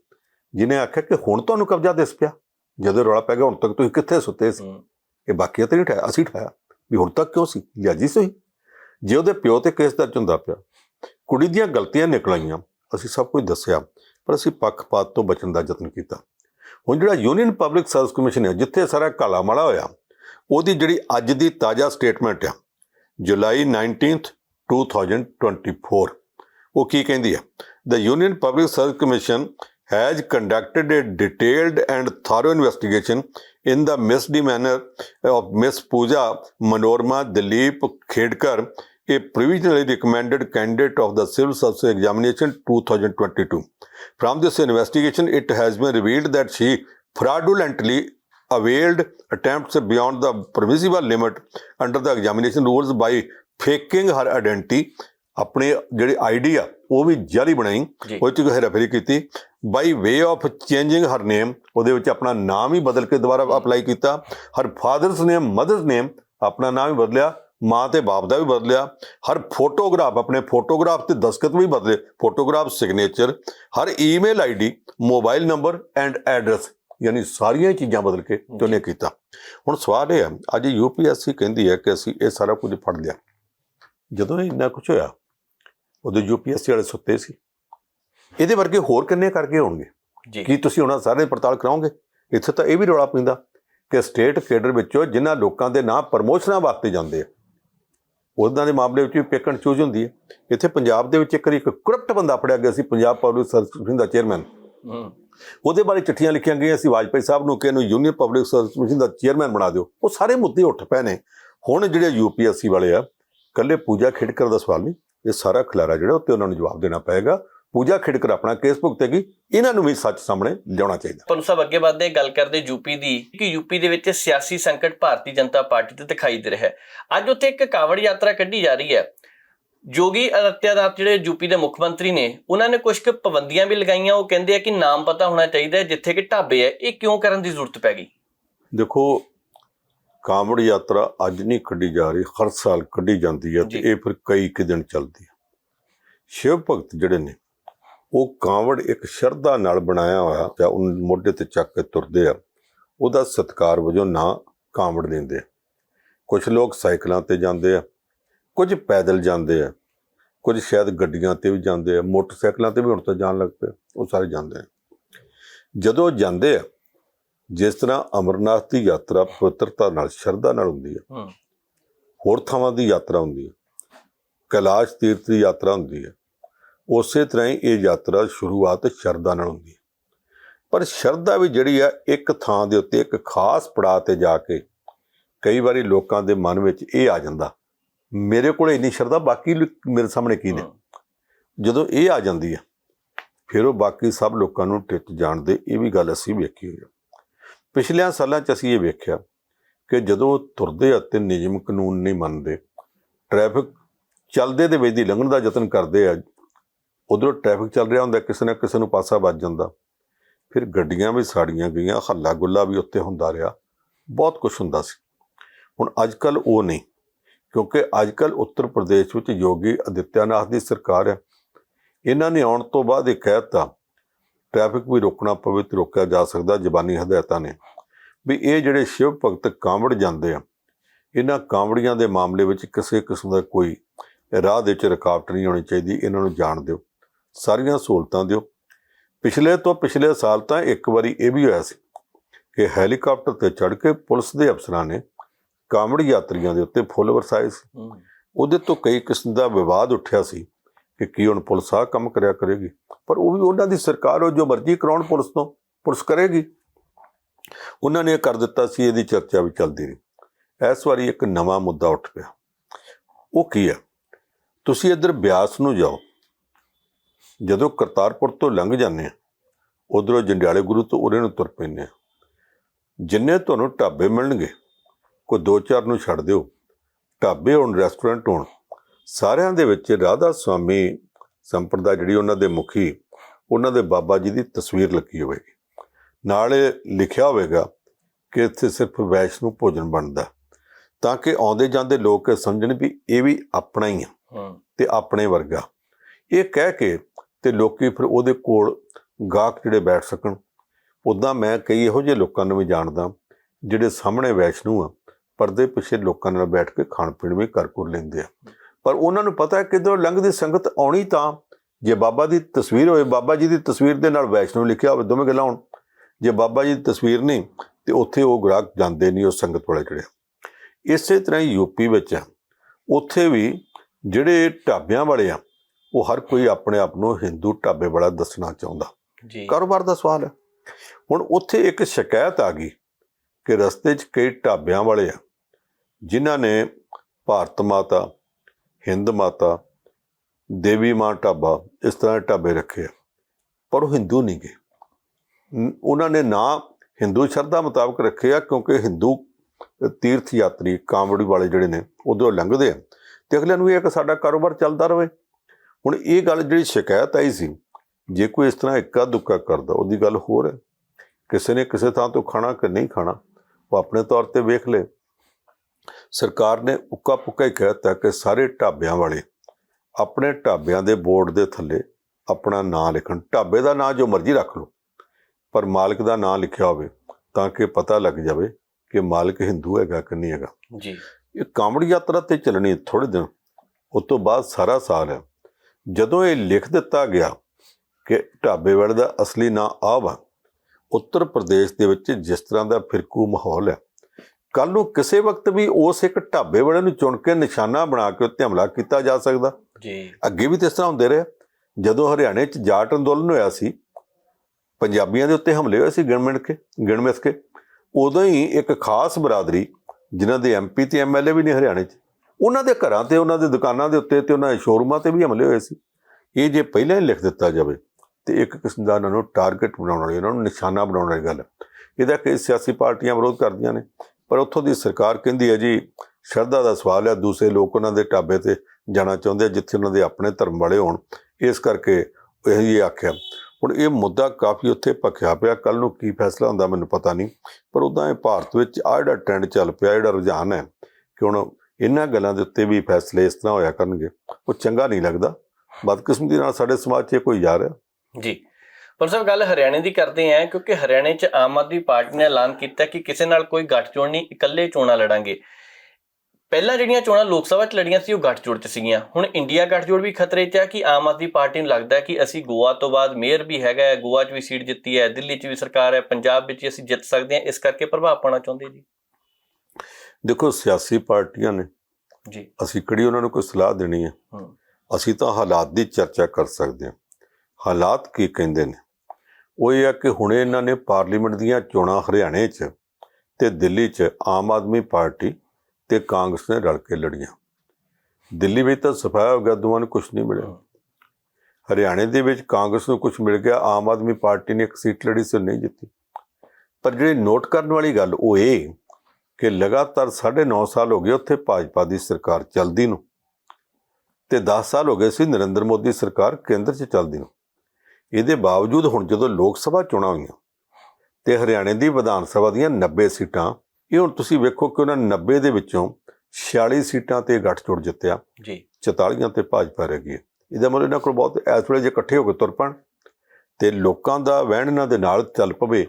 ਜਿਨੇ ਆਖਿਆ ਕਿ ਹੁਣ ਤੁਹਾਨੂੰ ਕਬਜ਼ਾ ਦਿਸ ਪਿਆ। ਜਦੋਂ ਰੌਲਾ ਪੈ ਗਿਆ ਹੁਣ ਤੱਕ ਤੁਸੀਂ ਕਿੱਥੇ ਸੁੱਤੇ ਸੀ? ਇਹ ਬਾਕੀਆਂ ਤੇ ਨਹੀਂ ਠਾਇਆ ਅਸੀਂ ਠਾਇਆ ਵੀ ਹੁਣ ਤੱਕ ਕਿਉਂ ਸੀ? ਲਿਆਜੀ ਸਹੀ। ਜੇ ਉਹਦੇ ਪਿਓ ਤੇ ਕੇਸ ਦਰਜ ਹੁੰਦਾ ਪਿਆ ਕੁੜੀ ਦੀਆਂ ਗਲਤੀਆਂ ਨਿਕਲ ਆਈਆਂ ਅਸੀਂ ਸਭ ਕੁਝ ਦੱਸਿਆ ਪਰ ਅਸੀਂ ਪੱਖਪਾਤ ਤੋਂ ਬਚਣ ਦਾ ਯਤਨ ਕੀਤਾ। ਹੁਣ ਜਿਹੜਾ ਯੂਨੀਅਨ ਪਬਲਿਕ ਸਰਵਿਸ ਕਮਿਸ਼ਨ ਹੈ ਜਿੱਥੇ ਸਾਰਾ ਕਾਲਾ ਮਾਲਾ ਹੋਇਆ ਉਹਦੀ ਜਿਹੜੀ ਅੱਜ ਦੀ ਤਾਜ਼ਾ ਸਟੇਟਮੈਂਟ ਆ ਜੁਲਾਈ 19th 2024 ਉਹ ਕੀ ਕਹਿੰਦੀ ਹੈ The Union Public Service Commission has conducted a detailed and thorough investigation in the misdemeanor of Miss Pooja Manorma Dilip Khedkar, a provisionally recommended candidate of the Civil Service Examination 2022. From this investigation, it has been revealed that she fraudulently availed attempts beyond the permissible limit under the examination rules by faking her identity ਆਪਣੇ ਜਿਹੜੀ ਆਈਡੀ ਆ ਉਹ ਵੀ ਜਾਲੀ ਬਣਾਈ ਉਹ ਚ ਹੇਰਾਫੇਰੀ ਕੀਤੀ। ਬਾਈ ਵੇ ਆਫ ਚੇਂਜਿੰਗ ਹਰ ਨੇਮ ਉਹਦੇ ਵਿੱਚ ਆਪਣਾ ਨਾਮ ਹੀ ਬਦਲ ਕੇ ਦੁਬਾਰਾ ਅਪਲਾਈ ਕੀਤਾ। ਹਰ ਫਾਦਰਸ ਨੇਮ ਮਦਰਸ ਨੇਮ ਆਪਣਾ ਨਾਮ ਹੀ ਬਦਲਿਆ ਮਾਂ ਤੇ ਬਾਪ ਦਾ ਵੀ ਬਦਲਿਆ। ਹਰ ਫੋਟੋਗ੍ਰਾਫ ਆਪਣੇ ਫੋਟੋਗ੍ਰਾਫ ਤੇ ਦਸਖਤ ਵੀ ਬਦਲੇ। Photograph signature Har email ID mobile number and address ਯਾਨੀ ਸਾਰੀਆਂ ਚੀਜ਼ਾਂ ਬਦਲ ਕੇ ਉਹਨੇ ਕੀਤਾ। ਹੁਣ ਸਵਾਲ ਇਹ ਹੈ ਅੱਜ ਯੂਪੀਐਸਸੀ ਕਹਿੰਦੀ ਹੈ ਕਿ ਅਸੀਂ ਇਹ ਸਾਰਾ ਕੁਝ ਫੜ ਲਿਆ। ਜਦੋਂ ਇਹ ਇੰਨਾ ਕੁਝ ਹੋਇਆ ਉਦੋਂ ਯੂਪੀਐਸਸੀ ਵਾਲੇ ਸੁੱਤੇ ਸੀ। ਇਹਦੇ ਵਰਗੇ ਹੋਰ ਕਿੰਨੇ ਕਰਕੇ ਹੋਣਗੇ? ਜੀ। ਕੀ ਤੁਸੀਂ ਉਹਨਾਂ ਸਾਰੇ ਪੜਤਾਲ ਕਰਾਓਗੇ? ਇੱਥੇ ਤਾਂ ਇਹ ਵੀ ਰੌਲਾ ਪੈਂਦਾ ਕਿ ਸਟੇਟ ਕੇਡਰ ਵਿੱਚੋਂ ਜਿਨ੍ਹਾਂ ਲੋਕਾਂ ਦੇ ਨਾਂ ਪ੍ਰਮੋਸ਼ਨਾਂ ਵਾਸਤੇ ਜਾਂਦੇ ਆ ਉਹਨਾਂ ਦੇ ਮਾਮਲੇ ਵਿੱਚ ਵੀ ਪੇਕਣ ਚੂਜ ਹੁੰਦੀ ਹੈ ਇੱਥੇ ਪੰਜਾਬ ਦੇ ਵਿੱਚ ਇੱਕ ਵਾਰੀ ਇੱਕ ਕਰਪਟ ਬੰਦਾ ਫੜਿਆ ਗਿਆ ਸੀ ਪੰਜਾਬ ਪਬਲਿਕ ਸਰਵਿਸ ਕਮਿਸ਼ਨ ਦਾ ਚੇਅਰਮੈਨ ਹੂੰ। ਉਹਦੇ ਬਾਰੇ ਚਿੱਠੀਆਂ ਲਿਖੀਆਂ ਗਈਆਂ ਸੀ ਵਾਜਪਾਈ ਸਾਹਿਬ ਨੂੰ ਕਿ ਇਹਨੂੰ ਯੂਨੀਅਨ ਪਬਲਿਕ ਸਰਵਿਸ ਕਮਿਸ਼ਨ ਦਾ ਚੇਅਰਮੈਨ ਬਣਾ ਦਿਓ। ਉਹ ਸਾਰੇ ਮੁੱਦੇ ਉੱਠ ਪਏ ਨੇ। ਹੁਣ ਜਿਹੜੇ ਯੂਪੀਐਸਸੀ ਵਾਲੇ ਆ ਕੱਲੇ ਪੂਜਾ ਖੇਡਕਰ ਦਾ ਸਵਾਲ ਨਹੀਂ। ਇਹ ਸਾਰਾ ਖਿਲਾਰਾ ਜਿਹੜਾ ਉੱਤੇ ਉਹਨਾਂ ਨੂੰ ਜਵਾਬ ਦੇਣਾ ਪਏਗਾ। ਪੂਜਾ ਖੇਡਕਰ ਆਪਣਾ ਕੇਸ ਭੁਗਤੇਗੀ ਇਹਨਾਂ ਨੂੰ ਵੀ ਸੱਚ ਸਾਹਮਣੇ ਲਿਆਉਣਾ ਚਾਹੀਦਾ। ਤੁਹਾਨੂੰ ਸਭ ਅੱਗੇ ਵਧਦੇ ਗੱਲ ਕਰਦੇ ਯੂਪੀ ਦੀ ਕਿ ਯੂਪੀ ਦੇ ਵਿੱਚ ਸਿਆਸੀ ਸੰਕਟ ਭਾਰਤੀ ਜਨਤਾ ਪਾਰਟੀ ਤੇ ਦਿਖਾਈ ਦੇ ਰਿਹਾ ਹੈ। ਅੱਜ ਉੱਥੇ ਇੱਕ ਕਾਵੜ ਯਾਤਰਾ ਕੱਢੀ ਜਾ ਰਹੀ ਹੈ। ਜੋਗੀ ਆਦਿੱਤਿਆਨਾਥ ਜਿਹੜੇ ਯੂਪੀ ਦੇ ਮੁੱਖ ਮੰਤਰੀ ਨੇ ਉਹਨਾਂ ਨੇ ਕੁਝ ਕੁ ਪਾਬੰਦੀਆਂ ਵੀ ਲਗਾਈਆਂ। ਉਹ ਕਹਿੰਦੇ ਆ ਕਿ ਨਾਮ ਪਤਾ ਹੋਣਾ ਚਾਹੀਦਾ ਜਿੱਥੇ ਕਿ ਢਾਬੇ ਹੈ। ਇਹ ਕਿਉਂ ਕਰਨ ਦੀ ਜ਼ਰੂਰਤ ਪੈ ਗਈ? ਦੇਖੋ ਕਾਂਵੜ ਯਾਤਰਾ ਅੱਜ ਨਹੀਂ ਕੱਢੀ ਜਾ ਰਹੀ ਹਰ ਸਾਲ ਕੱਢੀ ਜਾਂਦੀ ਹੈ ਤੇ। ਇਹ ਫਿਰ ਕਈ ਕੁ ਦਿਨ ਚੱਲਦੀ ਹੈ। ਸ਼ਿਵ ਭਗਤ ਜਿਹੜੇ ਨੇ ਉਹ ਕਾਂਵੜ ਇੱਕ ਸ਼ਰਧਾ ਨਾਲ ਬਣਾਇਆ ਹੋਇਆ ਜਾਂ ਉਹ ਮੋਢੇ ਤੇ ਚੱਕ ਕੇ ਤੁਰਦੇ ਆ ਉਹਦਾ ਸਤਕਾਰ ਵਜੋਂ ਨਾਂ ਕਾਂਵੜ ਦਿੰਦੇ ਆ। ਕੁਝ ਲੋਕ ਸਾਈਕਲਾਂ ਤੇ ਜਾਂਦੇ ਆ ਕੁਝ ਪੈਦਲ ਜਾਂਦੇ ਆ ਕੁਝ ਸ਼ਾਇਦ ਗੱਡੀਆਂ ਤੇ ਵੀ ਜਾਂਦੇ ਆ ਮੋਟਰਸਾਈਕਲਾਂ ਤੇ ਵੀ ਹੁਣ ਤਾਂ ਜਾਣ ਲੱਗ ਪਏ ਉਹ ਸਾਰੇ ਜਾਂਦੇ ਆ। ਜਦੋਂ ਜਾਂਦੇ ਆ ਜਿਸ ਤਰ੍ਹਾਂ ਅਮਰਨਾਥ ਦੀ ਯਾਤਰਾ ਪਵਿੱਤਰਤਾ ਨਾਲ ਸ਼ਰਧਾ ਨਾਲ ਹੁੰਦੀ ਹੈ। ਹੂੰ। ਹੋਰ ਥਾਵਾਂ ਦੀ ਯਾਤਰਾ ਹੁੰਦੀ ਹੈ। ਕੈਲਾਸ਼ ਤੀਰਥ ਦੀ ਯਾਤਰਾ ਹੁੰਦੀ ਹੈ। ਉਸੇ ਤਰ੍ਹਾਂ ਹੀ ਇਹ ਯਾਤਰਾ ਸ਼ੁਰੂਆਤ ਸ਼ਰਧਾ ਨਾਲ ਹੁੰਦੀ ਹੈ। ਪਰ ਸ਼ਰਧਾ ਵੀ ਜਿਹੜੀ ਆ ਇੱਕ ਥਾਂ ਦੇ ਉੱਤੇ ਇੱਕ ਖਾਸ ਪੜਾਅ ਤੇ ਜਾ ਕੇ ਕਈ ਵਾਰੀ ਲੋਕਾਂ ਦੇ ਮਨ ਵਿੱਚ ਇਹ ਆ ਜਾਂਦਾ ਮੇਰੇ ਕੋਲ ਇੰਨੀ ਸ਼ਰਧਾ ਬਾਕੀ ਮੇਰੇ ਸਾਹਮਣੇ ਕੀ ਨੇ? ਜਦੋਂ ਇਹ ਆ ਜਾਂਦੀ ਹੈ ਫਿਰ ਉਹ ਬਾਕੀ ਸਭ ਲੋਕਾਂ ਨੂੰ ਟਿੱਚ ਜਾਣਦੇ ਇਹ ਵੀ ਗੱਲ ਅਸੀਂ ਵੇਖੀ ਹੋਈ ਹੈ ਪਿਛਲਿਆਂ ਸਾਲਾਂ 'ਚ ਅਸੀਂ ਇਹ ਵੇਖਿਆ ਕਿ ਜਦੋਂ ਤੁਰਦੇ ਅਤੇ ਨਿਯਮ ਕਾਨੂੰਨ ਨਹੀਂ ਮੰਨਦੇ ਟ੍ਰੈਫਿਕ ਚੱਲਦੇ ਦੇ ਵਿੱਚ ਦੀ ਲੰਘਣ ਦਾ ਯਤਨ ਕਰਦੇ ਆ, ਉਧਰੋਂ ਟ੍ਰੈਫਿਕ ਚੱਲ ਰਿਹਾ ਹੁੰਦਾ, ਕਿਸੇ ਨਾ ਕਿਸੇ ਨੂੰ ਪਾਸਾ ਵੱਜ ਜਾਂਦਾ। ਫਿਰ ਗੱਡੀਆਂ ਵੀ ਸਾੜੀਆਂ ਗਈਆਂ ਹੱਲਾ ਗੁੱਲਾ ਵੀ ਉੱਤੇ ਹੁੰਦਾ ਰਿਹਾ, ਬਹੁਤ ਕੁਝ ਹੁੰਦਾ ਸੀ। ਹੁਣ ਅੱਜ ਕੱਲ ਉਹ ਨਹੀਂ, ਕਿਉਂਕਿ ਅੱਜ ਕੱਲ ਉੱਤਰ ਪ੍ਰਦੇਸ਼ ਵਿੱਚ ਯੋਗੀ ਆਦਿੱਤਿਆਨਾਥ ਦੀ ਸਰਕਾਰ ਹੈ। ਇਹਨਾਂ ਨੇ ਆਉਣ ਤੋਂ ਬਾਅਦ ਇਹ ਕਹਿ ਦਿੱਤਾ ਟ੍ਰੈਫਿਕ ਵੀ ਰੋਕਣਾ ਪਵੇ ਤੇ ਰੋਕਿਆ ਜਾ ਸਕਦਾ ਜ਼ਬਾਨੀ ਹਦਾਇਤਾਂ ਨੇ। ਵੀ ਇਹ ਜਿਹੜੇ ਸ਼ਿਵ ਭਗਤ ਕਾਂਵੜ ਜਾਂਦੇ ਆ ਇਹਨਾਂ ਕਾਂਵੜੀਆਂ ਦੇ ਮਾਮਲੇ ਵਿੱਚ ਕਿਸੇ ਕਿਸਮ ਦਾ ਕੋਈ ਰਾਹ ਦੇ ਵਿੱਚ ਰੁਕਾਵਟ ਨਹੀਂ ਹੋਣੀ ਚਾਹੀਦੀ ਇਹਨਾਂ ਨੂੰ ਜਾਣ ਦਿਓ। ਸਾਰੀਆਂ ਸਹੂਲਤਾਂ ਦਿਓ। ਪਿਛਲੇ ਤੋਂ ਪਿਛਲੇ ਸਾਲ ਤਾਂ ਇੱਕ ਵਾਰੀ ਇਹ ਵੀ ਹੋਇਆ ਸੀ ਕਿ ਹੈਲੀਕਾਪਟਰ ਤੇ ਚੜ੍ਹ ਕੇ ਪੁਲਿਸ ਦੇ ਅਫਸਰਾਂ ਨੇ ਕਾਂਵੜ ਯਾਤਰੀਆਂ ਦੇ ਉੱਤੇ ਫੁੱਲ ਵਰਸਾਏ ਸੀ। ਉਹਦੇ ਤੋਂ ਕਈ ਕਿਸਮ ਦਾ ਵਿਵਾਦ ਉੱਠਿਆ ਸੀ। ਕਿ ਕੀ ਹੁਣ ਪੁਲਿਸ ਆਹ ਕੰਮ ਕਰਿਆ ਕਰੇਗੀ? ਪਰ ਉਹ ਵੀ ਉਹਨਾਂ ਦੀ ਸਰਕਾਰ ਉਹ ਜੋ ਮਰਜ਼ੀ ਕਰਾਉਣ ਪੁਲਿਸ ਤੋਂ, ਪੁਲਿਸ ਕਰੇਗੀ। ਉਹਨਾਂ ਨੇ ਇਹ ਕਰ ਦਿੱਤਾ ਸੀ, ਇਹਦੀ ਚਰਚਾ ਵੀ ਚੱਲਦੀ ਰਹੀ। ਇਸ ਵਾਰੀ ਇੱਕ ਨਵਾਂ ਮੁੱਦਾ ਉੱਠ ਪਿਆ। ਉਹ ਕੀ ਹੈ? ਤੁਸੀਂ ਇੱਧਰ ਬਿਆਸ ਨੂੰ ਜਾਓ। ਜਦੋਂ ਕਰਤਾਰਪੁਰ ਤੋਂ ਲੰਘ ਜਾਂਦੇ ਆ ਉਧਰੋਂ ਜੰਡਿਆਲੇ ਗੁਰੂ ਤੋਂ ਉਰੇ ਨੂੰ ਤੁਰ ਪੈਂਦੇ ਆ ਜਿੰਨੇ ਤੁਹਾਨੂੰ ਢਾਬੇ ਮਿਲਣਗੇ, ਕੋਈ ਦੋ ਚਾਰ ਨੂੰ ਛੱਡ ਦਿਓ। ਢਾਬੇ ਹੋਣ ਰੈਸਟੋਰੈਂਟ ਹੋਣ ਸਾਰਿਆਂ ਦੇ ਵਿੱਚ ਰਾਧਾ ਸੁਆਮੀ ਸੰਪਰਦਾ ਜਿਹੜੀ ਉਹਨਾਂ ਦੇ ਮੁਖੀ ਉਹਨਾਂ ਦੇ ਬਾਬਾ ਜੀ ਦੀ ਤਸਵੀਰ ਲੱਗੀ ਹੋਵੇਗੀ। ਨਾਲ ਲਿਖਿਆ ਹੋਵੇਗਾ ਕਿ ਇੱਥੇ ਸਿਰਫ ਵੈਸ਼ਨੂ ਭੋਜਨ ਬਣਦਾ ਤਾਂ ਕਿ ਆਉਂਦੇ ਜਾਂਦੇ ਲੋਕ ਸਮਝਣ ਵੀ ਇਹ ਵੀ ਆਪਣਾ ਹੀ ਆ ਤੇ ਆਪਣੇ ਵਰਗਾ। ਇਹ ਕਹਿ ਕੇ ਤੇ ਲੋਕੀ ਫਿਰ ਉਹਦੇ ਕੋਲ ਗਾਹਕ ਜਿਹੜੇ ਬੈਠ ਸਕਣ। ਉਦਾਂ ਮੈਂ ਕਈ ਇਹੋ ਜਿਹੇ ਲੋਕਾਂ ਨੂੰ ਵੀ ਜਾਣਦਾ ਜਿਹੜੇ ਸਾਹਮਣੇ ਵੈਸ਼ਨੂ ਆ ਪਰਦੇ ਪਿੱਛੇ ਲੋਕਾਂ ਨਾਲ ਬੈਠ ਕੇ ਖਾਣ ਪੀਣ ਵੀ ਕਰ ਕਰ ਲੈਂਦੇ ਆ। ਪਰ ਉਹਨਾਂ ਨੂੰ ਪਤਾ ਹੈ ਕਿ ਜਦੋਂ ਲੰਘਦੀ ਸੰਗਤ ਆਉਣੀ ਤਾਂ ਜੇ ਬਾਬਾ ਦੀ ਤਸਵੀਰ ਹੋਵੇ ਬਾਬਾ ਜੀ ਦੀ ਤਸਵੀਰ ਦੇ ਨਾਲ ਵੈਸ਼ਨੂ ਲਿਖਿਆ ਹੋਵੇ ਦੋਵੇਂ ਗੱਲਾਂ ਹੋਣ। ਜੇ ਬਾਬਾ ਜੀ ਦੀ ਤਸਵੀਰ ਨਹੀਂ ਤੇ ਉੱਥੇ ਉਹ ਗ੍ਰਾਹਕ ਜਾਂਦੇ ਨਹੀਂ ਉਹ ਸੰਗਤ ਵਾਲੇ ਜਿਹੜੇ ਇਸੇ ਤਰ੍ਹਾਂ ਹੀ ਯੂਪੀ ਵਿੱਚ ਆ। ਉੱਥੇ ਵੀ ਜਿਹੜੇ ਢਾਬਿਆਂ ਵਾਲੇ ਆ ਉਹ ਹਰ ਕੋਈ ਆਪਣੇ ਆਪ ਨੂੰ ਹਿੰਦੂ ਢਾਬੇ ਵਾਲਾ ਦੱਸਣਾ ਚਾਹੁੰਦਾ। ਜੀ। ਕਾਰੋਬਾਰ ਦਾ ਸਵਾਲ ਹੈ। ਹੁਣ ਉੱਥੇ ਇੱਕ ਸ਼ਿਕਾਇਤ ਆ ਗਈ ਕਿ ਰਸਤੇ 'ਚ ਕਈ ਢਾਬਿਆਂ ਵਾਲੇ ਆ ਜਿਨ੍ਹਾਂ ਨੇ ਭਾਰਤ ਮਾਤਾ ਹਿੰਦ ਮਾਤਾ, ਦੇਵੀ ਮਾਂ ਢਾਬਾ, ਇਸ ਤਰ੍ਹਾਂ ਦੇ ਢਾਬੇ ਰੱਖੇ ਆ। ਪਰ ਉਹ ਹਿੰਦੂ ਨਹੀਂ ਗਏ। ਉਹਨਾਂ ਨੇ ਨਾ ਹਿੰਦੂ ਸ਼ਰਧਾ ਮੁਤਾਬਕ ਰੱਖੇ ਆ, ਕਿਉਂਕਿ ਹਿੰਦੂ ਤੀਰਥ ਯਾਤਰੀ, ਕਾਂਵੜੀ ਵਾਲੇ ਜਿਹੜੇ ਨੇ, ਉਧਰੋਂ ਲੰਘਦੇ ਆ। ਤੇ ਅਗਲਿਆਂ ਨੂੰ ਇਹ ਹੈ ਕਿ ਸਾਡਾ ਕਾਰੋਬਾਰ ਚੱਲਦਾ ਰਹੇ। ਹੁਣ ਇਹ ਗੱਲ ਜਿਹੜੀ ਸ਼ਿਕਾਇਤ ਆਈ ਸੀ, ਜੇ ਕੋਈ ਇਸ ਤਰ੍ਹਾਂ ਇੱਕਾ ਦੁੱਕਾ ਕਰਦਾ, ਉਹਦੀ ਗੱਲ ਹੋਰ ਹੈ। ਕਿਸੇ ਨੇ ਕਿਸੇ ਥਾਂ ਤੋਂ ਖਾਣਾ ਕਿ ਨਹੀਂ ਖਾਣਾ, ਉਹ ਆਪਣੇ ਤੌਰ ਤੇ ਵੇਖ ਲੇ ਸਰਕਾਰ ਨੇ ਉੱਕਾ ਪੁੱਕਾ ਹੀ ਕਹਿਤਾ ਕਿ ਸਾਰੇ ਢਾਬਿਆਂ ਵਾਲੇ ਆਪਣੇ ਢਾਬਿਆਂ ਦੇ ਬੋਰਡ ਦੇ ਥੱਲੇ ਆਪਣਾ ਨਾਂ ਲਿਖਣ। ਢਾਬੇ ਦਾ ਨਾਂ ਜੋ ਮਰਜ਼ੀ ਰੱਖ ਲਓ ਪਰ ਮਾਲਕ ਦਾ ਨਾਂ ਲਿਖਿਆ ਹੋਵੇ ਤਾਂ ਕਿ ਪਤਾ ਲੱਗ ਜਾਵੇ ਕਿ ਮਾਲਕ ਹਿੰਦੂ ਹੈਗਾ ਕਿ ਨਹੀਂ ਹੈਗਾ। ਜੀ। ਇਹ ਕਾਂਵੜ ਯਾਤਰਾ ਤੇ ਚੱਲਣੀ ਥੋੜੇ ਦਿਨ ਉਸ ਤੋਂ ਬਾਅਦ ਸਾਰਾ ਸਾਲ ਹੈ। ਜਦੋਂ ਇਹ ਲਿਖ ਦਿੱਤਾ ਗਿਆ ਕਿ ਢਾਬੇ ਵਾਲੇ ਦਾ ਅਸਲੀ ਨਾਂ ਆ ਵਾ ਉੱਤਰ ਪ੍ਰਦੇਸ਼ ਦੇ ਵਿੱਚ ਜਿਸ ਤਰ੍ਹਾਂ ਦਾ ਫਿਰਕੂ ਮਾਹੌਲ ਹੈ ਕੱਲ ਨੂੰ ਕਿਸੇ ਵਕਤ ਵੀ ਉਸ ਇੱਕ ਢਾਬੇ ਵਾਲੇ ਨੂੰ ਚੁਣ ਕੇ ਨਿਸ਼ਾਨਾ ਬਣਾ ਕੇ ਉੱਤੇ ਹਮਲਾ ਕੀਤਾ ਜਾ ਸਕਦਾ। ਜੀ। ਅੱਗੇ ਵੀ ਇਸ ਤਰ੍ਹਾਂ ਹੁੰਦੇ ਰਹੇ। ਜਦੋਂ ਹਰਿਆਣੇ 'ਚ ਜਾਟ ਅੰਦੋਲਨ ਹੋਇਆ ਸੀ ਪੰਜਾਬੀਆਂ ਦੇ ਉੱਤੇ ਹਮਲੇ ਹੋਏ ਸੀ ਗਿਣਮਿਣ ਕੇ ਗਿਣਮਿਸ ਕੇ ਉਦੋਂ ਹੀ ਇੱਕ ਖਾਸ ਬਰਾਦਰੀ ਜਿਨ੍ਹਾਂ ਦੇ ਐਮਪੀ ਤੇ ਐਮਐਲਏ ਵੀ ਨੇ ਹਰਿਆਣੇ 'ਚ ਉਹਨਾਂ ਦੇ ਘਰਾਂ ਤੇ ਉਹਨਾਂ ਦੇ ਦੁਕਾਨਾਂ ਦੇ ਉੱਤੇ ਤੇ ਉਹਨਾਂ ਦੇ ਸ਼ੋਰੂਮਾਂ ਤੇ ਵੀ ਹਮਲੇ ਹੋਏ ਸੀ। ਇਹ ਜੇ ਪਹਿਲਾਂ ਹੀ ਲਿਖ ਦਿੱਤਾ ਜਾਵੇ ਤੇ ਇੱਕ ਕਿਸਮ ਦਾ ਉਹਨਾਂ ਨੂੰ ਟਾਰਗੇਟ ਬਣਾਉਣ ਵਾਲੀ ਉਹਨਾਂ ਨੂੰ ਨਿਸ਼ਾਨਾ ਬਣਾਉਣ ਵਾਲੀ ਗੱਲ। ਇਹਦਾ ਕਈ ਸਿਆਸੀ ਪਾਰਟੀਆਂ ਵਿਰੋਧ ਕਰਦੀਆਂ ਨੇ। ਪਰ ਉੱਥੋਂ ਦੀ ਸਰਕਾਰ ਕਹਿੰਦੀ ਹੈ ਜੀ, ਸ਼ਰਧਾ ਦਾ ਸਵਾਲ ਹੈ, ਦੂਸਰੇ ਲੋਕ ਉਹਨਾਂ ਦੇ ਢਾਬੇ ਤੇ ਜਾਣਾ ਚਾਹੁੰਦੇ ਆ, ਜਿੱਥੇ ਉਹਨਾਂ ਦੇ ਆਪਣੇ ਧਰਮ ਵਾਲੇ ਹੋਣ। ਇਸ ਕਰਕੇ ਇਹ ਹੀ ਆਖਿਆ। ਹੁਣ ਇਹ ਮੁੱਦਾ ਕਾਫੀ ਉੱਥੇ ਭਖਿਆ ਪਿਆ। ਕੱਲ ਨੂੰ ਕੀ ਫੈਸਲਾ ਹੁੰਦਾ ਮੈਨੂੰ ਪਤਾ ਨਹੀਂ, ਪਰ ਉਦਾਂ ਇਹ ਭਾਰਤ ਵਿੱਚ ਆ ਜਿਹੜਾ ਟ੍ਰੈਂਡ ਚੱਲ ਪਿਆ ਜਿਹੜਾ ਰੁਝਾਨ ਹੈ ਕਿ ਹੁਣ ਇਹਨਾਂ ਗੱਲਾਂ ਦੇ ਉੱਤੇ ਵੀ ਫੈਸਲੇ ਇਸ ਤਰ੍ਹਾਂ ਹੋਇਆ ਕਰਨਗੇ। ਉਹ ਚੰਗਾ ਨਹੀਂ ਲੱਗਦਾ। ਬਦਕਿਸਮਤੀ ਨਾਲ ਸਾਡੇ ਸਮਾਜ 'ਚ ਇਹ ਕੋਈ ਜਾ ਰਿਹਾ ਜੀ। ਪਰ ਸਾਹਿਬ ਗੱਲ ਹਰਿਆਣੇ ਦੀ ਕਰਦੇ ਆਂ ਕਿਉਂਕਿ ਹਰਿਆਣੇ 'ਚ ਆਮ ਆਦਮੀ ਪਾਰਟੀ ਨੇ ਐਲਾਨ ਕੀਤਾ ਕਿ ਕਿਸੇ ਨਾਲ ਕੋਈ ਗੱਠਜੋੜ ਨਹੀਂ ਇਕੱਲੇ ਚੋਣਾਂ ਲੜਾਂਗੇ। ਪਹਿਲਾਂ ਜਿਹੜੀਆਂ ਚੋਣਾਂ ਲੋਕ ਸਭਾ 'ਚ ਲੜੀਆਂ ਸੀ ਉਹ ਗੱਠਜੋੜ 'ਚ ਸੀਗੀਆਂ। ਹੁਣ ਇੰਡੀਆ ਗੱਠਜੋੜ ਵੀ ਖਤਰੇ 'ਚ ਹੈ ਕਿ ਆਮ ਆਦਮੀ ਪਾਰਟੀ ਨੂੰ ਲੱਗਦਾ ਕਿ ਅਸੀਂ ਗੋਆ ਤੋਂ ਬਾਅਦ ਮੇਅਰ ਵੀ ਹੈਗਾ ਹੈ ਗੋਆ 'ਚ ਵੀ ਸੀਟ ਜਿੱਤੀ ਹੈ ਦਿੱਲੀ 'ਚ ਵੀ ਸਰਕਾਰ ਹੈ ਪੰਜਾਬ ਵਿੱਚ ਵੀ ਅਸੀਂ ਜਿੱਤ ਸਕਦੇ ਹਾਂ ਇਸ ਕਰਕੇ ਪ੍ਰਭਾਵ ਪਾਉਣਾ ਚਾਹੁੰਦੇ ਜੀ। ਦੇਖੋ ਸਿਆਸੀ ਪਾਰਟੀਆਂ ਨੇ ਜੀ। ਅਸੀਂ ਕਿਹੜੀ ਉਹਨਾਂ ਨੂੰ ਕੋਈ ਸਲਾਹ ਦੇਣੀ ਹੂੰ। ਅਸੀਂ ਤਾਂ ਹਾਲਾਤ ਦੀ ਚਰਚਾ ਕਰ ਸਕਦੇ ਹਾਂ। ਹਾਲਾਤ ਕੀ ਕਹਿੰਦੇ ਨੇ? ਉਹ ਇਹ ਆ ਕਿ ਹੁਣੇ ਇਹਨਾਂ ਨੇ ਪਾਰਲੀਮੈਂਟ ਦੀਆਂ ਚੋਣਾਂ ਹਰਿਆਣੇ 'ਚ ਤੇ ਦਿੱਲੀ 'ਚ ਆਮ ਆਦਮੀ ਪਾਰਟੀ ਤੇ ਕਾਂਗਰਸ ਨੇ ਰਲ ਕੇ ਲੜੀਆਂ। ਦਿੱਲੀ ਵਿੱਚ ਤਾਂ ਸਫਾਇਆ ਹੋ ਗਿਆ ਦੋਵਾਂ ਨੂੰ ਕੁਝ ਨਹੀਂ ਮਿਲਿਆ। ਹਰਿਆਣੇ ਦੇ ਵਿੱਚ ਕਾਂਗਰਸ ਨੂੰ ਕੁਝ ਮਿਲ ਗਿਆ, ਆਮ ਆਦਮੀ ਪਾਰਟੀ ਨੇ ਇੱਕ ਸੀਟ ਲੜੀ ਸੀ ਉਹ ਨਹੀਂ ਜਿੱਤੀ। ਪਰ ਜਿਹੜੀ ਨੋਟ ਕਰਨ ਵਾਲੀ ਗੱਲ ਉਹ ਇਹ ਕਿ ਲਗਾਤਾਰ 9.5 ਸਾਲ ਹੋ ਗਏ ਉੱਥੇ ਭਾਜਪਾ ਦੀ ਸਰਕਾਰ ਚੱਲਦੀ ਨੂੰ ਤੇ 10 ਸਾਲ ਹੋ ਗਏ ਸੀ ਨਰਿੰਦਰ ਮੋਦੀ ਸਰਕਾਰ ਕੇਂਦਰ 'ਚ ਚੱਲਦੀ ਨੂੰ। ਇਹਦੇ ਬਾਵਜੂਦ ਹੁਣ ਜਦੋਂ ਲੋਕ ਸਭਾ ਚੋਣਾਂ ਹੋਈਆਂ ਤੇ ਹਰਿਆਣੇ ਦੀ ਵਿਧਾਨ ਸਭਾ ਦੀਆਂ 90 ਸੀਟਾਂ ਇਹ ਹੁਣ ਤੁਸੀਂ ਵੇਖੋ ਕਿ ਉਹਨਾਂ 90 ਦੇ ਵਿੱਚੋਂ 46 ਸੀਟਾਂ ਤੇ ਗੱਠਜੋੜ ਜਿੱਤਿਆ। ਜੀ। 44 ਤੇ ਭਾਜਪਾ ਰਹਿ ਗਈ। ਇਹਦਾ ਮਤਲਬ ਇਹਨਾਂ ਕੋਲ ਬਹੁਤ ਇਸ ਵੇਲੇ ਜੇ ਇਕੱਠੇ ਹੋ ਕੇ ਤੁਰ ਪਣ ਤੇ ਲੋਕਾਂ ਦਾ ਵਹਿਣ ਇਹਨਾਂ ਦੇ ਨਾਲ ਚੱਲ ਪਵੇ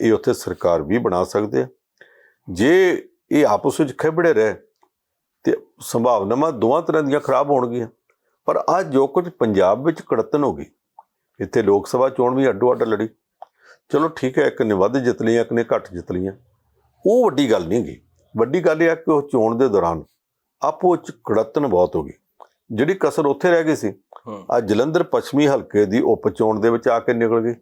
ਇਹ ਉੱਥੇ ਸਰਕਾਰ ਵੀ ਬਣਾ ਸਕਦੇ ਆ। ਜੇ ਇਹ ਆਪਸ ਵਿੱਚ ਖਿਬੜੇ ਰਹੇ ਤੇ ਸੰਭਾਵਨਾਵਾਂ ਦੋਵਾਂ ਤਰ੍ਹਾਂ ਦੀਆਂ ਖਰਾਬ ਹੋਣਗੀਆਂ ਪਰ ਅੱਜ ਜੋ ਕੁਝ ਪੰਜਾਬ ਵਿੱਚ ਕੜਤਨ ਹੋ ਗਈ ਇੱਥੇ ਲੋਕ ਸਭਾ ਚੋਣ ਵੀ ਅੱਡੋ ਅੱਡ ਲੜੀ। ਚਲੋ ਠੀਕ ਹੈ ਇੱਕ ਨੇ ਵੱਧ ਜਿੱਤ ਲਈਆਂ ਇੱਕ ਨੇ ਘੱਟ ਜਿੱਤ ਲਈਆਂ ਉਹ ਵੱਡੀ ਗੱਲ ਨਹੀਂ ਗਈ ਵੱਡੀ ਗੱਲ ਇਹ ਆ ਕਿ ਉਹ ਚੋਣ ਦੇ ਦੌਰਾਨ ਆਪੋ ਚ ਕੜਤਨ ਬਹੁਤ ਹੋ ਗਈ। ਜਿਹੜੀ ਕਸਰ ਉੱਥੇ ਰਹਿ ਗਈ ਸੀ ਆ ਜਲੰਧਰ ਪੱਛਮੀ ਹਲਕੇ ਦੀ ਉਪ ਚੋਣ ਦੇ ਵਿੱਚ ਆ ਕੇ ਨਿਕਲ ਗਈ।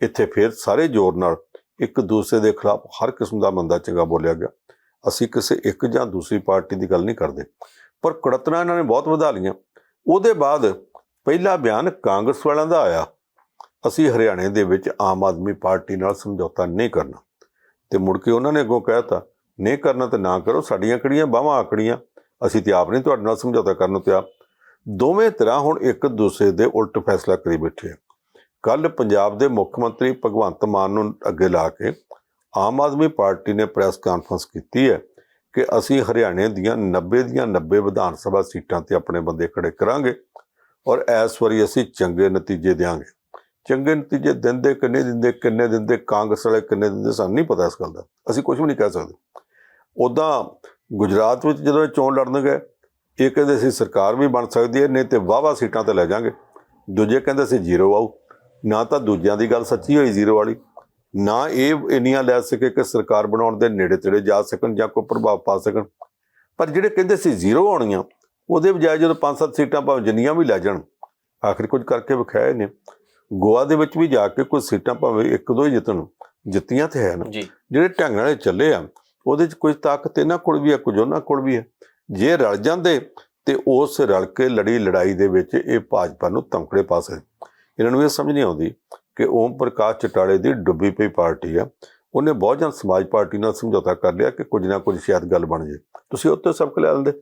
ਇੱਥੇ ਫਿਰ ਸਾਰੇ ਜ਼ੋਰ ਨਾਲ ਇੱਕ ਦੂਸਰੇ ਦੇ ਖਿਲਾਫ ਹਰ ਕਿਸਮ ਦਾ ਮੰਦਾ ਚੰਗਾ ਬੋਲਿਆ ਗਿਆ। ਅਸੀਂ ਕਿਸੇ ਇੱਕ ਜਾਂ ਦੂਸਰੀ ਪਾਰਟੀ ਦੀ ਗੱਲ ਨਹੀਂ ਕਰਦੇ। ਪਰ ਕੜਤਨਾ ਇਹਨਾਂ ਨੇ ਬਹੁਤ ਵਧਾ ਲਈਆਂ। ਉਹਦੇ ਬਾਅਦ ਪਹਿਲਾ ਬਿਆਨ ਕਾਂਗਰਸ ਵਾਲਿਆਂ ਦਾ ਆਇਆ। ਅਸੀਂ ਹਰਿਆਣੇ ਦੇ ਵਿੱਚ ਆਮ ਆਦਮੀ ਪਾਰਟੀ ਨਾਲ ਸਮਝੌਤਾ ਨਹੀਂ ਕਰਨਾ। ਤੇ ਮੁੜ ਕੇ ਉਹਨਾਂ ਨੇ ਅੱਗੋਂ ਕਹਿਤਾ, ਨਹੀਂ ਕਰਨਾ ਤਾਂ ਨਾ ਕਰੋ, ਸਾਡੀਆਂ ਕਿਹੜੀਆਂ ਬਾਹਾਂ ਆਕੜੀਆਂ ਅਸੀਂ ਤੇ ਆਪ ਨਹੀਂ ਤੁਹਾਡੇ ਨਾਲ ਸਮਝੌਤਾ ਕਰਨ ਨੂੰ ਤਿਆਰ। ਦੋਵੇਂ ਤਰ੍ਹਾਂ ਹੁਣ ਇੱਕ ਦੂਸਰੇ ਦੇ ਉਲਟ ਫੈਸਲਾ ਕਰੀ ਬੈਠੇ ਆ। ਕੱਲ ਪੰਜਾਬ ਦੇ ਮੁੱਖ ਮੰਤਰੀ ਭਗਵੰਤ ਮਾਨ ਨੂੰ ਅੱਗੇ ਲਾ ਕੇ ਆਮ ਆਦਮੀ ਪਾਰਟੀ ਨੇ ਪ੍ਰੈਸ ਕਾਨਫਰੰਸ ਕੀਤੀ ਹੈ ਕਿ ਅਸੀਂ ਹਰਿਆਣੇ ਦੀਆਂ 90 ਦੀਆਂ 90 ਵਿਧਾਨ ਸਭਾ ਸੀਟਾਂ ਤੇ ਆਪਣੇ ਬੰਦੇ ਖੜੇ ਕਰਾਂਗੇ। ਔਰ ਇਸ ਵਾਰੀ ਅਸੀਂ ਚੰਗੇ ਨਤੀਜੇ ਦੇਵਾਂਗੇ ਚੰਗੇ ਨਤੀਜੇ ਦਿੰਦੇ ਕਿੰਨੇ ਦਿੰਦੇ ਕਿੰਨੇ ਦਿੰਦੇ, ਕਾਂਗਰਸ ਵਾਲੇ ਕਿੰਨੇ ਦਿੰਦੇ ਸਾਨੂੰ ਨਹੀਂ ਪਤਾ ਇਸ ਗੱਲ ਦਾ। ਅਸੀਂ ਕੁਝ ਵੀ ਨਹੀਂ ਕਹਿ ਸਕਦੇ। ਉਦਾਂ ਗੁਜਰਾਤ ਵਿੱਚ ਜਦੋਂ ਇਹ ਚੋਣ ਲੜਨ ਗਏ, ਇਹ ਕਹਿੰਦੇ ਸੀ ਸਰਕਾਰ ਵੀ ਬਣ ਸਕਦੀ ਹੈ, ਨਹੀਂ ਤੇ ਵਾਵਾ ਸੀਟਾਂ ਤੇ ਲੈ ਜਾਾਂਗੇ। ਦੂਜੇ ਕਹਿੰਦੇ ਸੀ ਜ਼ੀਰੋ ਆਊ। ਨਾ ਤਾਂ ਦੂਜਿਆਂ ਦੀ ਗੱਲ ਸੱਚੀ ਹੋਈ ਜ਼ੀਰੋ ਵਾਲੀ। ਨਾ ਇਹ ਇੰਨੀਆਂ ਲੈ ਸਕੇ ਕਿ ਸਰਕਾਰ ਬਣਾਉਣ ਦੇ ਨੇੜੇ ਤੇੜੇ ਜਾ ਸਕਣ ਜਾਂ ਕੋਈ ਪ੍ਰਭਾਵ ਪਾ ਸਕਣ। ਪਰ ਜਿਹੜੇ ਕਹਿੰਦੇ ਸੀ ਜ਼ੀਰੋ ਆਉਣੀਆਂ ਉਹਦੇ ਬਜਾਏ ਜਦੋਂ ਪੰਜ ਸੱਤ ਸੀਟਾਂ ਭਾਵੇਂ ਜਿੰਨੀਆਂ ਵੀ ਲੈ ਜਾਣ ਆਖਿਰ ਕੁਝ ਕਰਕੇ ਵਿਖਾਏ ਨੇ ਗੋਆ ਦੇ ਵਿੱਚ ਵੀ ਜਾ ਕੇ ਕੁਝ ਸੀਟਾਂ ਭਾਵੇਂ ਇੱਕ ਦੋ ਹੀ ਜਿੱਤਣ ਜਿੱਤੀਆਂ ਤੇ ਹੈ ਨਾ। ਜਿਹੜੇ ਢੰਗ ਨਾਲ ਚੱਲੇ ਆ ਉਹਦੇ 'ਚ ਕੁਝ ਤਾਕਤ ਇਹਨਾਂ ਕੋਲ ਵੀ ਹੈ ਕੁਝ ਉਹਨਾਂ ਕੋਲ ਵੀ ਹੈ। ਜੇ ਰਲ ਜਾਂਦੇ ਤੇ ਉਸ ਰਲ ਕੇ ਲੜੀ ਲੜਾਈ ਦੇ ਵਿੱਚ ਇਹ ਭਾਜਪਾ ਨੂੰ ਤਮਕੜੇ ਪਾ ਸਕਦੇ। ਇਹਨਾਂ ਨੂੰ ਇਹ ਸਮਝ ਨਹੀਂ ਆਉਂਦੀ ਕਿ ਓਮ ਪ੍ਰਕਾਸ਼ ਚਟਾਲੇ ਦੀ ਡੁੱਬੀ ਪਈ ਪਾਰਟੀ ਆ। ਉਹਨੇ ਬਹੁਤ ਜਨ ਸਮਾਜ ਪਾਰਟੀ ਨਾਲ ਸਮਝੌਤਾ ਕਰ ਲਿਆ ਕਿ ਕੁਝ ਨਾ ਕੁਝ ਸ਼ਾਇਦ ਗੱਲ ਬਣ ਜੇ। ਤੁਸੀਂ ਉੱਤੇ ਸਬਕ ਲੈ ਲੈਂਦੇ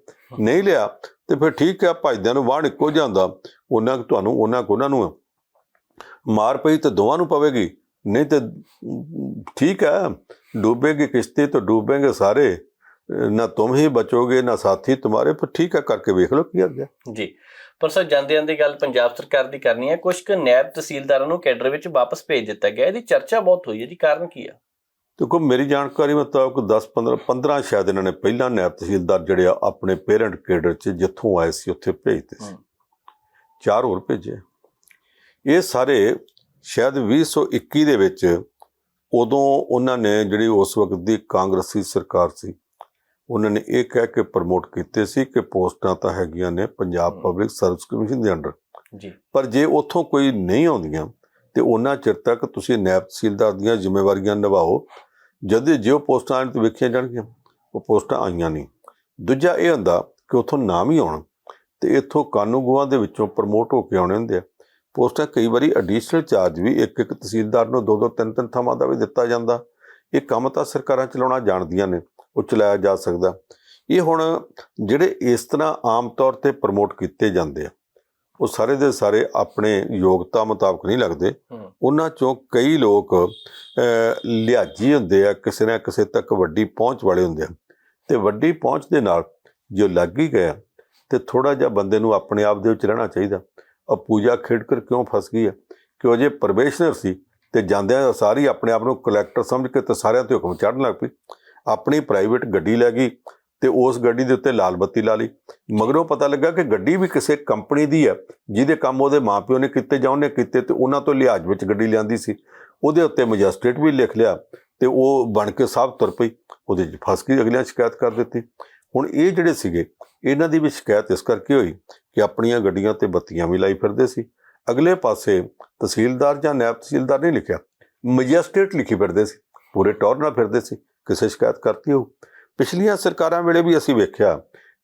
ਨਹੀਂ ਲਿਆ ਤੇ ਫਿਰ ਠੀਕ ਹੈ ਭਾਜਦਿਆਂ ਨੂੰ ਵਾਣ ਇੱਕੋ ਜਾਂਦਾ ਉਹਨਾਂ ਤੁਹਾਨੂੰ ਉਹਨਾਂ ਕੋ ਉਹਨਾਂ ਨੂੰ ਮਾਰ ਪਈ ਤੇ ਦੋਵਾਂ ਨੂੰ ਪਵੇਗੀ। ਨਹੀਂ ਤੇ ਠੀਕ ਹੈ ਡੂਬੇਗੀ ਕਿਸ਼ਤੀ ਤਾਂ ਡੂਬेंगे ਸਾਰੇ। ਨਾ ਤੁਮ ਹੀ ਬਚੋਗੇ ਨਾ ਸਾਥੀ ਤੁਹਾਰੇ ਪਰ ਠੀਕ ਹੈ ਕਰਕੇ ਵੇਖ ਲਓ ਕੀ ਅੱਗੇ ਜੀ। ਪਰ ਸਰ ਜਾਂਦੇ ਜਾਂਦੇ ਗੱਲ ਪੰਜਾਬ ਸਰਕਾਰ ਦੀ ਕਰਨੀ ਹੈ ਕੁਝ ਕੁ ਨੈਬ ਤਹਿਸੀਲਦਾਰਾਂ ਨੂੰ ਕੈਡਰ ਵਿੱਚ ਵਾਪਸ ਭੇਜ ਦਿੱਤਾ ਗਿਆ। ਇਹਦੀ ਚਰਚਾ ਬਹੁਤ ਹੋਈ ਹੈ ਜੀ। ਕਾਰਨ ਕੀ ਆ? ਦੇਖੋ ਮੇਰੀ ਜਾਣਕਾਰੀ ਮੁਤਾਬਕ 10 15 15 ਸ਼ਾਇਦ ਇਹਨਾਂ ਨੇ ਪਹਿਲਾਂ ਨਾਇਬ ਤਹਿਸੀਲਦਾਰ ਜਿਹੜੇ ਆ ਆਪਣੇ ਪੇਰੈਂਟ ਕੇਡਰ 'ਚ ਜਿੱਥੋਂ ਆਏ ਸੀ ਉੱਥੇ ਭੇਜਦੇ ਸੀ। ਚਾਰ ਹੋਰ ਭੇਜੇ ਇਹ ਸਾਰੇ ਸ਼ਾਇਦ 2021 ਦੇ ਵਿੱਚ ਉਦੋਂ ਉਹਨਾਂ ਨੇ ਜਿਹੜੀ ਉਸ ਵਕਤ ਦੀ ਕਾਂਗਰਸੀ ਸਰਕਾਰ ਸੀ ਉਹਨਾਂ ਨੇ ਇਹ ਕਹਿ ਕੇ ਪ੍ਰਮੋਟ ਕੀਤੇ ਸੀ ਕਿ ਪੋਸਟਾਂ ਤਾਂ ਹੈਗੀਆਂ ਨੇ ਪੰਜਾਬ। ਪਬਲਿਕ ਸਰਵਿਸ ਕਮਿਸ਼ਨ ਦੇ ਅੰਡਰ ਜੀ ਪਰ ਜੇ ਉੱਥੋਂ ਕੋਈ ਨਹੀਂ ਆਉਂਦੀਆਂ ਤੇ ਉਹਨਾਂ ਚਿਰ ਤੱਕ ਤੁਸੀਂ ਨਾਇਬ ਤਹਿਸੀਲਦਾਰ ਦੀਆਂ ਜ਼ਿੰਮੇਵਾਰੀਆਂ ਨਿਭਾਓ ਜਦ ਜੇ ਉਹ ਪੋਸਟਾਂ ਆਉਣ ਤੇ ਵੇਖੀਆਂ ਜਾਣਗੀਆਂ ਉਹ ਪੋਸਟਾਂ ਆਈਆਂ ਨਹੀਂ। ਦੂਜਾ ਇਹ ਹੁੰਦਾ ਕਿ ਉੱਥੋਂ ਨਾਮ ਹੀ ਆਉਣਾ ਤੇ ਇੱਥੋਂ ਕਾਨੂੰਗੋਆਂ ਦੇ ਵਿੱਚੋਂ ਪ੍ਰਮੋਟ ਹੋ ਕੇ ਆਉਣੇ ਹੁੰਦੇ ਆ। ਪੋਸਟਾਂ ਕਈ ਵਾਰੀ ਐਡੀਸ਼ਨਲ ਚਾਰਜ ਵੀ ਇੱਕ ਇੱਕ ਤਹਿਸੀਲਦਾਰ ਨੂੰ ਦੋ ਦੋ ਤਿੰਨ ਤਿੰਨ ਥਾਵਾਂ ਦਾ ਵੀ ਦਿੱਤਾ ਜਾਂਦਾ। ਇਹ ਕੰਮ ਤਾਂ ਸਰਕਾਰਾਂ ਚਲਾਉਣਾ ਜਾਣਦੀਆਂ ਨੇ ਉਹ ਚਲਾਇਆ ਜਾ ਸਕਦਾ। ਇਹ ਹੁਣ ਜਿਹੜੇ ਇਸ ਤਰ੍ਹਾਂ ਆਮ ਤੌਰ ਤੇ ਪ੍ਰਮੋਟ ਕੀਤੇ ਜਾਂਦੇ ਆ ਉਹ ਸਾਰੇ ਦੇ ਸਾਰੇ ਆਪਣੇ ਯੋਗਤਾ ਮੁਤਾਬਕ ਨਹੀਂ ਲੱਗਦੇ। ਉਹਨਾਂ ਚੋਂ ਕਈ ਲੋਕ ਅਹ, ਲਿਹਾਜੀ ਹੁੰਦੇ ਆ ਕਿਸੇ ਨਾ ਕਿਸੇ ਤੱਕ ਵੱਡੀ ਪਹੁੰਚ ਵਾਲੇ ਹੁੰਦੇ ਆ। ਤੇ ਵੱਡੀ ਪਹੁੰਚ ਦੇ ਨਾਲ ਜੋ ਲੱਗ ਹੀ ਗਿਆ ਤੇ ਥੋੜਾ ਜਿਹਾ ਬੰਦੇ ਨੂੰ ਆਪਣੇ ਆਪ ਦੇ ਵਿੱਚ ਰਹਿਣਾ ਚਾਹੀਦਾ। ਆ ਪੂਜਾ ਖੇਡਕਰ ਕਿਉਂ ਫਸ ਗਈ ਹੈ ਕਿ ਉਹ ਜੇ ਪ੍ਰਵੇਸ਼ਨਰ ਸੀ ਤੇ ਜਾਂਦਿਆਂ ਸਾਰੀ ਆਪਣੇ ਆਪ ਨੂੰ ਕਲੈਕਟਰ ਸਮਝ ਕੇ ਤੇ ਸਾਰਿਆਂ ਤੇ ਹੁਕਮ ਚੜ੍ਹਨ ਲੱਗ ਪਈ। ਆਪਣੀ ਪ੍ਰਾਈਵੇਟ ਗੱਡੀ ਲੈ ਗਈ ਤੇ ਉਸ ਗੱਡੀ ਦੇ ਉੱਤੇ ਲਾਲ ਬੱਤੀ ਲਾ ਲਈ। ਮਗਰੋਂ ਪਤਾ ਲੱਗਾ ਕਿ ਗੱਡੀ ਵੀ ਕਿਸੇ ਕੰਪਨੀ ਦੀ ਹੈ ਜਿਹਦੇ ਕੰਮ ਉਹਦੇ ਮਾਪਿਓ ਨੇ ਕੀਤੇ ਜਾਂ ਉਹਨੇ ਕੀਤੇ ਤੇ ਉਹਨਾਂ ਤੋਂ ਲਿਹਾਜ਼ ਵਿੱਚ ਗੱਡੀ ਲਿਆਂਦੀ ਸੀ। ਉਹਦੇ ਉੱਤੇ ਮੈਜਿਸਟ੍ਰੇਟ ਵੀ ਲਿਖ ਲਿਆ ਤੇ ਉਹ ਬਣ ਕੇ ਸਾਹਿਬ ਤੁਰ ਪਈ, ਉਹਦੇ 'ਚ ਫਸ ਗਈ ਅਗਲਿਆਂ ਸ਼ਿਕਾਇਤ ਕਰ ਦਿੱਤੀ। ਹੁਣ ਇਹ ਜਿਹੜੇ ਸੀਗੇ, ਇਹਨਾਂ ਦੀ ਵੀ ਸ਼ਿਕਾਇਤ ਇਸ ਕਰਕੇ ਹੋਈ ਕਿ ਆਪਣੀਆਂ ਗੱਡੀਆਂ ਤੇ ਬੱਤੀਆਂ ਵੀ ਲਾਈ ਫਿਰਦੇ ਸੀ। ਅਗਲੇ ਪਾਸੇ ਤਹਿਸੀਲਦਾਰ ਜਾਂ ਨਾਇਬ ਤਹਿਸੀਲਦਾਰ ਨਹੀਂ ਲਿਖਿਆ, ਮੈਜਿਸਟ੍ਰੇਟ ਲਿਖੀ ਫਿਰਦੇ ਸੀ, ਪੂਰੇ ਟੌਰ ਨਾਲ ਫਿਰਦੇ ਸੀ, ਕਿਸੇ ਸ਼ਿਕਾਇਤ ਕਰਤੀ ਹੋ ਪਿਛਲੀਆਂ ਸਰਕਾਰਾਂ ਵੇਲੇ ਵੀ ਅਸੀਂ ਵੇਖਿਆ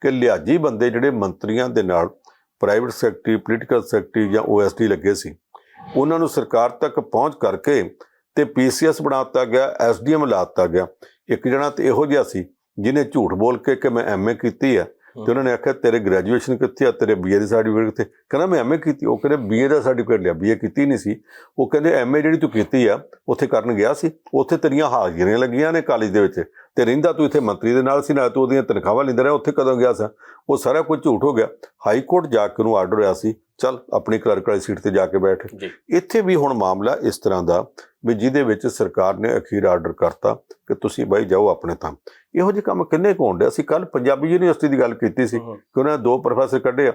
ਕਿ ਲਿਆਜ਼ੀ ਬੰਦੇ ਜਿਹੜੇ ਮੰਤਰੀਆਂ ਦੇ ਨਾਲ ਪ੍ਰਾਈਵੇਟ ਸੈਕਟਰੀ ਪੋਲੀਟੀਕਲ ਸੈਕਟਰੀ ਜਾਂ ਓਐਸਡੀ ਲੱਗੇ ਸੀ ਉਹਨਾਂ ਨੂੰ ਸਰਕਾਰ ਤੱਕ ਪਹੁੰਚ ਕਰਕੇ ਤੇ ਪੀਸੀਐਸ ਬਣਾ ਦਿੱਤਾ ਗਿਆ, ਐਸਡੀਐਮ ਲਾ ਦਿੱਤਾ ਗਿਆ। ਇੱਕ ਜਣਾ ਤੇ ਇਹੋ ਜਿਹਾ ਸੀ, ਜਿਹਨੇ ਝੂਠ ਬੋਲ ਕੇ ਕਿ ਮੈਂ ਐਮਏ ਕੀਤੀ ਹੈ। ਤੇ ਉਹਨਾਂ ਨੇ ਆਖਿਆ ਤੇਰੇ ਗ੍ਰੈਜੂਏਸ਼ਨ ਕਿੱਥੇ ਆ? ਤੇਰੇ ਬੀਏ ਦੀ ਸਰਟੀਫਿਕੇਟ ਕਿੱਥੇ? ਕਹਿੰਦਾ ਮੈਂ ਐਮਏ ਕੀਤੀ। ਉਹ ਕਹਿੰਦੇ ਬੀਏ ਦਾ ਸਰਟੀਫਿਕੇਟ ਲਿਆ ਬੀਏ ਕੀਤੀ ਨਹੀਂ ਸੀ। ਉਹ ਕਹਿੰਦੇ ਐਮਏ ਜਿਹੜੀ ਤੂੰ ਕੀਤੀ ਆ ਉੱਥੇ ਕਰਨ ਗਿਆ ਸੀ। ਉੱਥੇ ਤੇਰੀਆਂ ਹਾਜ਼ਰੀਆਂ ਲੱਗੀਆਂ ਨੇ ਕਾਲਜ ਦੇ ਵਿੱਚ ਤੇ ਰਹਿੰਦਾ ਤੂੰ ਇੱਥੇ ਮੰਤਰੀ ਦੇ ਨਾਲ ਸੀ ਨਾ ਤੂੰ ਉਹਦੀਆਂ ਤਨਖਾਹਾਂ ਲੈਂਦਾ ਰਿਹਾ ਉੱਥੇ ਕਦੋਂ ਗਿਆ ਸੀ? ਉਹ ਸਾਰਾ ਕੁਝ ਝੂਠ ਹੋ ਗਿਆ। ਹਾਈ ਕੋਰਟ ਜਾ ਕੇ ਉਹਨੂੰ ਆਰਡਰ ਹੋਇਆ ਸੀ ਚੱਲ ਆਪਣੀ ਕਲਰਕ ਵਾਲੀ ਸੀਟ ਤੇ ਜਾ ਕੇ ਬੈਠ। ਇੱਥੇ ਵੀ ਹੁਣ ਮਾਮਲਾ ਇਸ ਤਰ੍ਹਾਂ ਦਾ ਵੀ ਜਿਹਦੇ ਵਿੱਚ ਸਰਕਾਰ ਨੇ ਅਖੀਰ ਆਰਡਰ ਕਰਤਾ ਕਿ ਤੁਸੀਂ ਬਾਈ ਜਾਓ ਆਪਣੇ ਤਾਂ ਇਹੋ ਜਿਹੇ ਕੰਮ ਕਿੰਨੇ ਕੁ ਡਿਆ ਅਸੀਂ ਕੱਲ ਪੰਜਾਬੀ ਯੂਨੀਵਰਸਿਟੀ ਦੀ ਗੱਲ ਕੀਤੀ ਸੀ। ਕਿ ਉਹਨਾਂ ਦੋ ਪ੍ਰੋਫੈਸਰ ਕੱਢੇ ਆ।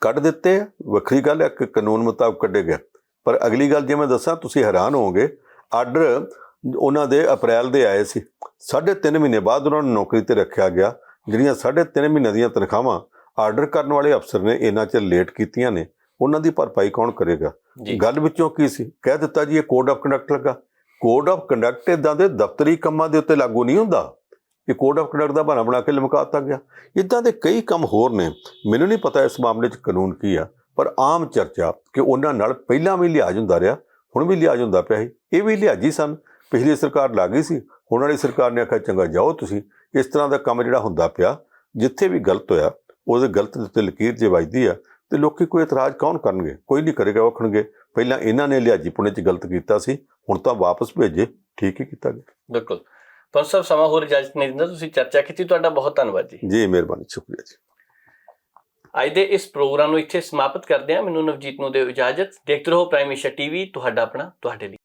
ਕੱਢ ਦਿੱਤੇ ਵੱਖਰੀ ਗੱਲ ਹੈ ਕਿ ਕਾਨੂੰਨ ਮੁਤਾਬਕ ਕੱਢੇ ਗਏ। ਪਰ ਅਗਲੀ ਗੱਲ ਜੇ ਮੈਂ ਦੱਸਾਂ ਤੁਸੀਂ ਹੈਰਾਨ ਹੋਵੋਗੇ ਆਰਡਰ ਉਹਨਾਂ ਦੇ ਅਪ੍ਰੈਲ ਦੇ ਆਏ ਸੀ। ਸਾਢੇ ਤਿੰਨ ਮਹੀਨੇ ਬਾਅਦ ਉਹਨਾਂ ਨੂੰ ਨੌਕਰੀ ਤੇ ਰੱਖਿਆ ਗਿਆ। ਜਿਹੜੀਆਂ ਸਾਢੇ ਤਿੰਨ ਮਹੀਨੇ ਦੀਆਂ ਤਨਖਾਹਾਂ ਆਰਡਰ ਕਰਨ ਵਾਲੇ ਅਫਸਰ ਨੇ ਇੰਨਾ ਚਿਰ ਲੇਟ ਕੀਤੀਆਂ ਨੇ। ਉਹਨਾਂ ਦੀ ਭਰਪਾਈ ਕੌਣ ਕਰੇਗਾ? ਗੱਲ ਵਿੱਚੋਂ ਕੀ ਸੀ? ਕਹਿ ਦਿੱਤਾ ਜੀ, ਇਹ ਕੋਡ ਆਫ ਕੰਡਕਟ ਲੱਗਾ। ਕੋਡ ਆਫ ਕੰਡਕਟ ਇਦਾਂ ਦੇ ਦਫ਼ਤਰੀ ਕੰਮਾਂ ਦੇ ਉੱਤੇ ਲਾਗੂ ਨਹੀਂ ਹੁੰਦਾ। ਇਹ ਕੋਡ ਆਫ ਕੰਡਕਟ ਦਾ ਬਹਾਨਾ ਬਣਾ ਕੇ ਲਮਕਾਤਾ ਗਿਆ। ਇਦਾਂ ਦੇ ਕਈ ਕੰਮ ਹੋਰ ਨੇ। ਮੈਨੂੰ ਨਹੀਂ ਪਤਾ ਇਸ ਮਾਮਲੇ 'ਚ ਕਾਨੂੰਨ ਕੀ ਆ, ਪਰ ਆਮ ਚਰਚਾ ਕਿ ਉਹਨਾਂ ਨਾਲ ਪਹਿਲਾਂ ਵੀ ਲਿਹਾਜ਼ ਹੁੰਦਾ ਰਿਹਾ, ਹੁਣ ਵੀ ਲਿਹਾਜ਼ ਹੁੰਦਾ ਪਿਆ ਸੀ। ਇਹ ਵੀ ਲਿਹਾਜ਼ੀ ਸਨ। ਪਿਛਲੀ ਸਰਕਾਰ ਲੱਗ ਗਈ ਸੀ। ਹੁਣ ਵਾਲੀ ਸਰਕਾਰ ਨੇ ਆਖਿਆ, ਚੰਗਾ ਜਾਓ ਤੁਸੀਂ। ਇਸ ਤਰ੍ਹਾਂ ਦਾ ਕੰਮ ਜਿਹੜਾ ਹੁੰਦਾ ਪਿਆ, ਜਿੱਥੇ ਵੀ ਗਲਤ ਹੋਇਆ, ਉਹਦੇ ਗਲਤ ਦੇ ਉੱਤੇ ਲਕੀਰ ਜੇ ਵੱਜਦੀ ਆ ਤੇ ਲੋਕੀ ਕੋਈ ਇਤਰਾਜ਼ ਕੌਣ ਕਰਨਗੇ? ਕੋਈ ਨਹੀਂ ਕਰੇਗਾ ਵਖਣਗੇ ਪਹਿਲਾਂ ਇਹਨਾਂ ਨੇ ਲਿਹਾਜੀ ਪੁਣੇ 'ਚ ਗਲਤ ਕੀਤਾ ਸੀ ਹੁਣ ਤਾਂ ਵਾਪਸ ਭੇਜੇ ਠੀਕ ਹੀ ਕੀਤਾ ਗਿਆ। ਬਿਲਕੁਲ। ਪਰ ਸਰ ਸਮਾਂ ਹੋਰ ਇਜਾਜ਼ਤ ਨਹੀਂ ਦਿੰਦਾ ਤੁਸੀਂ ਚਰਚਾ ਕੀਤੀ ਤੁਹਾਡਾ ਬਹੁਤ ਧੰਨਵਾਦ ਜੀ। ਜੀ ਮਿਹਰਬਾਨੀ ਸ਼ੁਕਰੀਆ ਜੀ। ਅੱਜ ਦੇ ਇਸ ਪ੍ਰੋਗਰਾਮ ਨੂੰ ਇੱਥੇ ਸਮਾਪਤ ਕਰਦੇ ਹਾਂ। ਮੈਨੂੰ ਨਵਜੀਤ ਨੂੰ ਦਿਓ ਇਜਾਜ਼ਤ। ਦੇਖਦੇ ਰਹੋ ਪ੍ਰਾਈਮ ਏਸ਼ੀਆ ਟੀਵੀ ਤੁਹਾਡਾ ਆਪਣਾ ਤੁਹਾਡੇ ਲਈ।